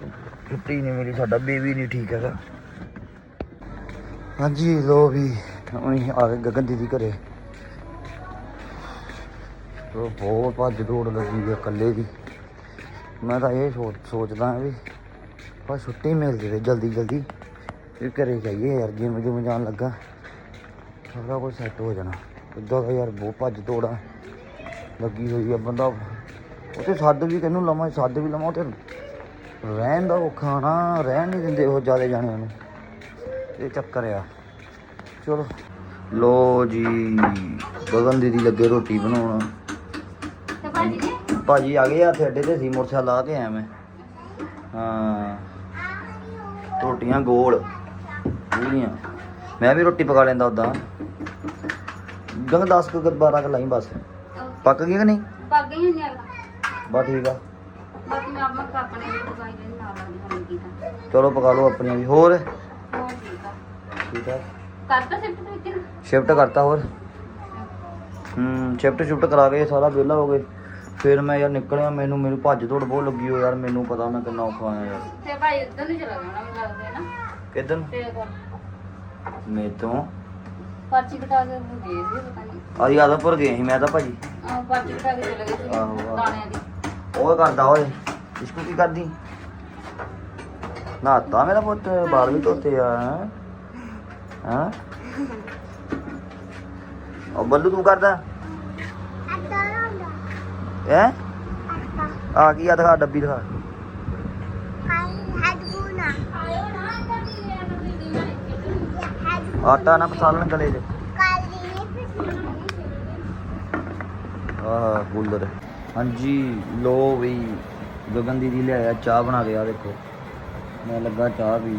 ਛੁੱਟੀ ਨਹੀਂ ਮਿਲੀ ਸਾਡਾ ਬੇਬੀ ਨਹੀਂ ਠੀਕ ਹੈਗਾ। ਹਾਂਜੀ ਲੋ ਵੀ ਉਹਨੇ ਆ ਗਏ ਗਗਨ ਦੀਦੀ ਘਰੇ। ਉਹ ਬਹੁਤ ਭੱਜ ਦੌੜ ਲੱਗੀ ਹੈ ਇਕੱਲੇ ਦੀ। ਮੈਂ ਤਾਂ ਇਹ ਸੋਚ ਸੋਚਦਾ ਵੀ ਬਸ ਛੁੱਟੀ ਮਿਲ ਜਾਵੇ ਜਲਦੀ ਜਲਦੀ। ਵੀ ਘਰੇ ਜਾਈਏ ਯਾਰ ਜਿਮ ਜਿਮ ਜਾਣ ਲੱਗਾ। ਸਾਰਾ ਕੁਝ ਸੈੱਟ ਹੋ ਜਾਣਾ। ਇੱਦਾਂ ਦਾ ਯਾਰ ਬਹੁਤ ਭੱਜ ਦੌੜਾ ਲੱਗੀ ਹੋਈ ਆ ਬੰਦਾ। ਉੱਥੇ ਸੱਦ ਵੀ ਕਿਹਨੂੰ ਲਵਾਂ ਸੱਦ ਵੀ ਲਵਾਂ ਉੱਥੇ। ਰਹਿਣ ਦਾ ਔਖਾ ਨਾ ਰਹਿਣ ਨਹੀਂ ਦਿੰਦੇ ਉਹ ਜ਼ਿਆਦਾ ਜਾਣੇ ਨੂੰ ਇਹ ਚੱਕਰ ਆ। ਚਲੋ। ਲੋ ਜੀ ਗਗਨ ਦੀਦੀ ਲੱਗੇ ਰੋਟੀ ਬਣਾਉਣ। ਤੇ ਭਾਜੀ ਆ ਗਏ ਆ ਇੱਥੇ ਅੱਡੇ ਤੇ ਸੀ ਮੋਟਰਸਾਈਕਲ ਲਾ ਕੇ ਆਇਆ ਮੈਂ। ਹਾਂ। ਰੋਟੀਆਂ ਗੋਲ। ਪੂਰੀਆਂ। ਮੈਂ ਵੀ ਰੋਟੀ ਪਕਾ ਲੈਂਦਾ ਉਦਾਂ ਗੰਗ 10 ਕੁ 12 ਕੁ ਲਾਈ ਬਸ। ਪੱਕ ਗਈ ਕਿ ਨਹੀਂ? ਪੱਗ ਹੀ ਨਹੀਂ ਬਸ ਠੀਕ ਆ। ਬਾਕੀ ਮੈਂ ਆਪਣਾ ਕਾਪਣੇ ਦੇ ਪਕਾਈ ਦੇ ਨਾਲ ਵਾਲੀ ਹਾਂ ਕੀਤਾ। ਚਲੋ ਪਕਾ ਲਓ ਆਪਣੀਆਂ ਵੀ ਹੋਰ? ਹੋਰ ਠੀਕ ਆ। ਠੀਕ ਆ। ਕਰਤਾ ਸਿਫਟ ਨਾ ਸ਼ਿਫਟ ਕਰਤਾ ਹੋਰ? ਹੂੰ ਸ਼ਿਫਟ ਸ਼ਿਫਟ ਕਰਾ ਕੇ ਸਾਰਾ ਵਿਹਲਾ ਹੋ ਗਏ। ਫਿਰ ਮੈਂ ਯਾਰ ਨਿਕਲਿਆ ਮੈਨੂੰ ਮੈਨੂੰ ਭੱਜ ਦੌੜ ਬਹੁਤ ਲੱਗੀ ਹੋ ਯਾਰ ਮੈਨੂੰ ਪਤਾ ਮੈਂ ਕਿੰਨਾ ਔਖਾ ਆਇਆ ਯਾਰ। ਤੇ ਭਾਈ ਇੱਧਰ ਨੂੰ ਚਲਾ ਜਾਣਾ ਮੈਨੂੰ ਲੱਗਦਾ ਹੈ ਨਾ। ਕਿਦਨ ਤੇਰੇ ਕੋਲ। ਮੈਂ ਤੋਂ ਪਰਚੀ ਕਟਾ ਕੇ ਉਹ ਗਏ ਸੀ ਪਤਾ ਨਹੀਂ ਆਦੀ ਆਦਮਪੁਰ ਗਏ ਸੀ ਮੈਂ ਤਾਂ ਭਾਜੀ। ਆਹ ਪਰਚੀ ਕਟਾ ਕੇ ਚਲੇ ਗਏ ਸੀ ਆਹੋ, ਆਹੋ। ਦਾਣਿਆਂ ਦੀ। ਉਹ ਕਰਦਾ ਓਏ ਇਸਕੋ ਕੀ ਕਰਦੀ ਨਾਤਾ ਮੇਰਾ ਪੁੱਤ ਬਾਲ ਵੀ ਧੋਤੇ ਆ ਹਾਂ ਉਹ ਬੱਲੂ ਤੂੰ ਕਰਦਾ ਹੈ ਆ ਕੀ ਆ ਦਿਖਾ ਡੱਬੀ ਦਿਖਾ ਆਇਓ ਨਾ ਕਰਦੀ ਲੈ ਨਾ ਦੀਦੀ ਮੈਂ ਆਟਾ ਨਾ ਪਸਾਲਣ ਗਲੇ 'ਚ ਆਹ ਕੂਲਰ ਹਾਂਜੀ, ਲੋ ਵੀ ਗਗਨ ਦੀਦੀ ਲਿਆਇਆ, ਚਾਹ ਬਣਾ ਕੇ ਆ ਦੇਖੋ। ਮੈਂ ਲੱਗਾ ਚਾਹ ਪੀਣ।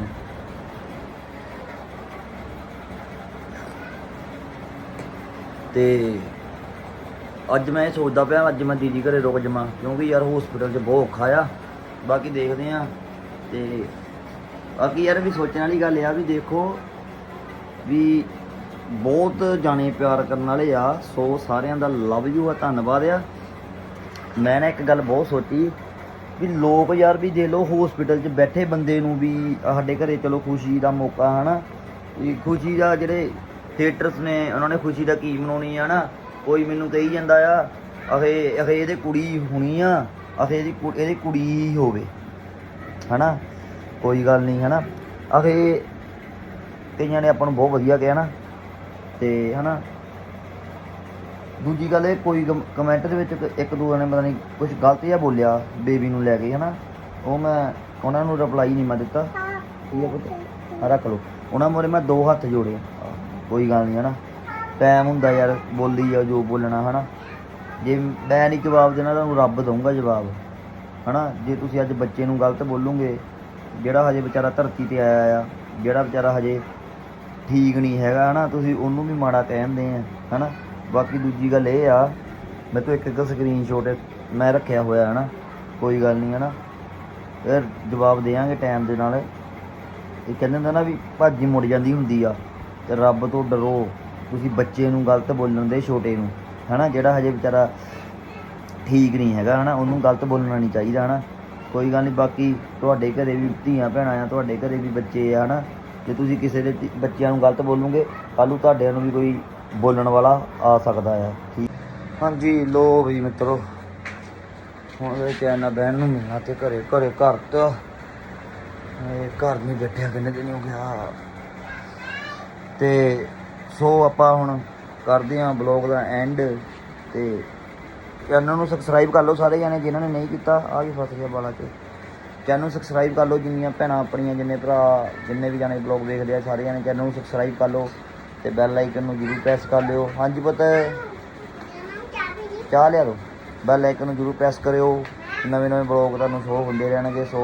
ਤੇ ਅੱਜ ਮੈਂ ਇਹ ਸੋਚਦਾ ਪਿਆ, ਅੱਜ ਮੈਂ ਦੀਦੀ ਘਰੇ ਰੁਕ ਜਾਵਾਂ, ਕਿਉਂਕਿ ਯਾਰ ਹਸਪੀਟਲ 'ਚ ਬਹੁਤ ਔਖਾ ਆ। ਬਾਕੀ ਦੇਖਦੇ ਆ। ਤੇ ਬਾਕੀ ਯਾਰ ਵੀ ਸੋਚਣ ਵਾਲੀ ਗੱਲ ਆ ਵੀ ਦੇਖੋ, ਵੀ ਬਹੁਤ ਜਾਣੇ ਪਿਆਰ ਕਰਨ ਵਾਲੇ ਆ, ਸੋ ਸਾਰਿਆਂ ਦਾ ਲਵ ਯੂ ਆ, ਧੰਨਵਾਦ ਆ। ਮੈਂ ਨਾ ਇੱਕ ਗੱਲ ਬਹੁਤ ਸੋਚੀ ਵੀ ਲੋਕ ਯਾਰ ਵੀ ਦੇ ਲੋ ਹਸਪੀਟਲ 'ਚ ਬੈਠੇ ਬੰਦੇ ਨੂੰ ਵੀ ਸਾਡੇ ਘਰੇ ਚਲੋ ਖੁਸ਼ੀ ਦਾ ਮੌਕਾ, ਹਨਾ? ਵੀ ਖੁਸ਼ੀ ਦਾ ਜਿਹੜੇ ਥੀਏਟਰਸ ਨੇ, ਉਹਨਾਂ ਨੇ ਖੁਸ਼ੀ ਦਾ ਕੀ ਮਨਾਉਣੀ ਆ ਨਾ ਕੋਈ ਮੈਨੂੰ ਕਹੀ ਜਾਂਦਾ ਆ, ਅਖੇ ਅਖੇ ਇਹਦੇ ਕੁੜੀ ਹੋਣੀ ਆ, ਅਖੇ ਇਹਦੀ ਕੁ- ਇਹਦੀ ਕੁੜੀ ਹੀ ਹੋਵੇ, ਹਨਾ? ਕੋਈ ਗੱਲ ਨਹੀਂ, ਹਨਾ? ਅਖੇ ਕਈਆਂ ਨੇ ਆਪਾਂ ਨੂੰ ਬਹੁਤ ਵਧੀਆ ਕਿਹਾ ਨਾ, ਤੇ, ਹਨਾ? ਦੂਜੀ ਗੱਲ ਇਹ, ਕੋਈ ਕਮੈਂਟ ਦੇ ਵਿੱਚ ਇੱਕ- ਇੱਕ ਦੋ ਨੇ ਪਤਾ ਨਹੀਂ ਕੁਝ ਗਲਤ ਜਿਹਾ ਬੋਲਿਆ ਬੇਬੀ ਨੂੰ ਲੈ ਕੇ, ਹਨਾ? ਉਹ ਮੈਂ, ਉਹਨਾਂ ਨੂੰ ਰਿਪਲਾਈ ਨਹੀਂ ਮੈਂ ਦਿੱਤਾ। ਠੀਕ ਹੈ ਪੁੱਤ? ਆਹ ਰੱਖ ਲਓ। ਉਹਨਾਂ ਮੋਰੇ ਮੈਂ ਦੋ ਹੱਥ ਜੋੜੇ। ਕੋਈ ਗੱਲ ਨਹੀਂ ਹਨਾ? ਟਾਈਮ ਹੁੰਦਾ ਯਾਰ, ਬੋਲੀ ਆ ਜੋ ਬੋਲਣਾ, ਹਨਾ? ਜੇ ਮੈਂ ਨਹੀਂ ਜਵਾਬ ਦੇਣਾ ਤੁਹਾਨੂੰ ਰੱਬ ਦਊਗਾ ਜਵਾਬ, ਹਨਾ? ਜੇ ਤੁਸੀਂ ਅੱਜ ਬੱਚੇ ਨੂੰ ਗਲਤ ਬੋਲੋਗੇ, ਜਿਹੜਾ ਹਜੇ ਵਿਚਾਰਾ ਧਰਤੀ ਤੇ ਆਇਆ ਆ, ਜਿਹੜਾ ਵਿਚਾਰਾ ਹਜੇ ਠੀਕ ਨਹੀਂ ਹੈਗਾ, ਹਨਾ? ਤੁਸੀਂ ਉਹਨੂੰ ਵੀ ਮਾੜਾ ਕਹਿੰਦੇ ਆ, ਹਨਾ? ਬਾਕੀ ਦੂਜੀ ਗੱਲ ਇਹ ਆ ਮੈਂ ਤੋਂ ਇੱਕ ਇੱਕ ਸਕਰੀਨਸ਼ਾਟ ਮੈਂ ਰੱਖਿਆ ਹੋਇਆ ਹੈ ਨਾ ਕੋਈ ਗੱਲ ਨਹੀਂ ਹੈ ਨਾ ਫਿਰ ਜਵਾਬ ਦੇਵਾਂਗੇ ਟਾਈਮ ਦੇ ਨਾਲ। ਇਹ ਕਹਿੰਦੇ ਹੁੰਦਾ ਨਾ ਵੀ ਭਾਜੀ ਮੁੜ ਜਾਂਦੀ ਹੁੰਦੀ ਆ, ਤੇ ਰੱਬ ਤੋਂ ਡਰੋ, ਤੁਸੀਂ ਬੱਚੇ ਨੂੰ ਗਲਤ ਬੋਲਣ ਦੇ ਛੋਟੇ ਨੂੰ, ਹਨਾ, ਜਿਹੜਾ ਹਜੇ ਵਿਚਾਰਾ ਠੀਕ ਨਹੀਂ ਹੈਗਾ ਹਨਾ, ਉਹਨੂੰ ਗਲਤ ਬੋਲਣਾ ਨਹੀਂ ਚਾਹੀਦਾ ਹਨਾ। ਕੋਈ ਗੱਲ ਨਹੀਂ, ਬਾਕੀ ਤੁਹਾਡੇ ਘਰੇ ਵੀ ਧੀਆਂ ਭੈਣਾਂ ਆ, ਤੁਹਾਡੇ ਘਰੇ ਵੀ ਬੱਚੇ ਆ ਹਨਾ। ਜੇ ਤੁਸੀਂ ਕਿਸੇ ਦੇ ਬੱਚਿਆਂ ਨੂੰ ਗਲਤ ਬੋਲੋਗੇ, ਕੱਲ੍ਹ ਨੂੰ ਤੁਹਾਡਿਆਂ ਨੂੰ ਵੀ ਕੋਈ ਬੋਲਣ ਵਾਲਾ ਆ ਸਕਦਾ ਆ ਠੀਕ ਹਾਂਜੀ ਲੋ ਵੀ ਮਿੱਤਰੋ, ਹੁਣ ਇਹ ਚੈਨ ਬਹਿਣ ਨੂੰ ਮਿਲਣਾ ਤੇ ਘਰੇ ਘਰੇ ਘਰ ਤਾਂ ਇਹ ਘਰ ਨਹੀਂ ਬੈਠਿਆ, ਕਿੰਨੇ ਦਿਨ ਹੋ ਗਿਆ। ਤੇ ਸੋ ਆਪਾਂ ਹੁਣ ਕਰਦੇ ਹਾਂ ਬਲੌਗ ਦਾ ਐਂਡ ਤੇ ਚੈਨਲ ਨੂੰ ਸਬਸਕ੍ਰਾਈਬ ਕਰ ਲਓ ਸਾਰੇ ਜਾਣੇ, ਜਿਨ੍ਹਾਂ ਨੇ ਨਹੀਂ ਕੀਤਾ ਆ ਵੀ ਫਸ ਗਿਆ ਬਾਲਾ 'ਚ। ਚੈਨਲ ਨੂੰ ਸਬਸਕ੍ਰਾਈਬ ਕਰ ਲਓ, ਜਿੰਨੀਆਂ ਭੈਣਾਂ ਆਪਣੀਆਂ, ਜਿੰਨੇ ਭਰਾ, ਜਿੰਨੇ ਵੀ ਜਾਣੇ ਬਲੌਗ ਦੇਖਦੇ ਆ, ਸਾਰੇ ਜਾਣੇ ਚੈਨਲ ਨੂੰ ਸਬਸਕ੍ਰਾਈਬ ਕਰ ਲਓ। ਤੇ ਬੈਲ ਆਈਕਨ ਨੂੰ ਜ਼ਰੂਰ ਪ੍ਰੈਸ ਕਰ ਲਿਓ। ਹਾਂਜੀ ਪਤਾ। ਚਾਹ ਲਿਆ ਦਿਓ ਬੈਲ ਆਈਕਨ ਨੂੰ ਜ਼ਰੂਰ ਪ੍ਰੈਸ ਕਰਿਓ। ਨਵੇਂ ਨਵੇਂ ਬਲੌਗ ਤੁਹਾਨੂੰ ਸ਼ੋ ਹੁੰਦੇ ਰਹਿਣਗੇ ਸੋ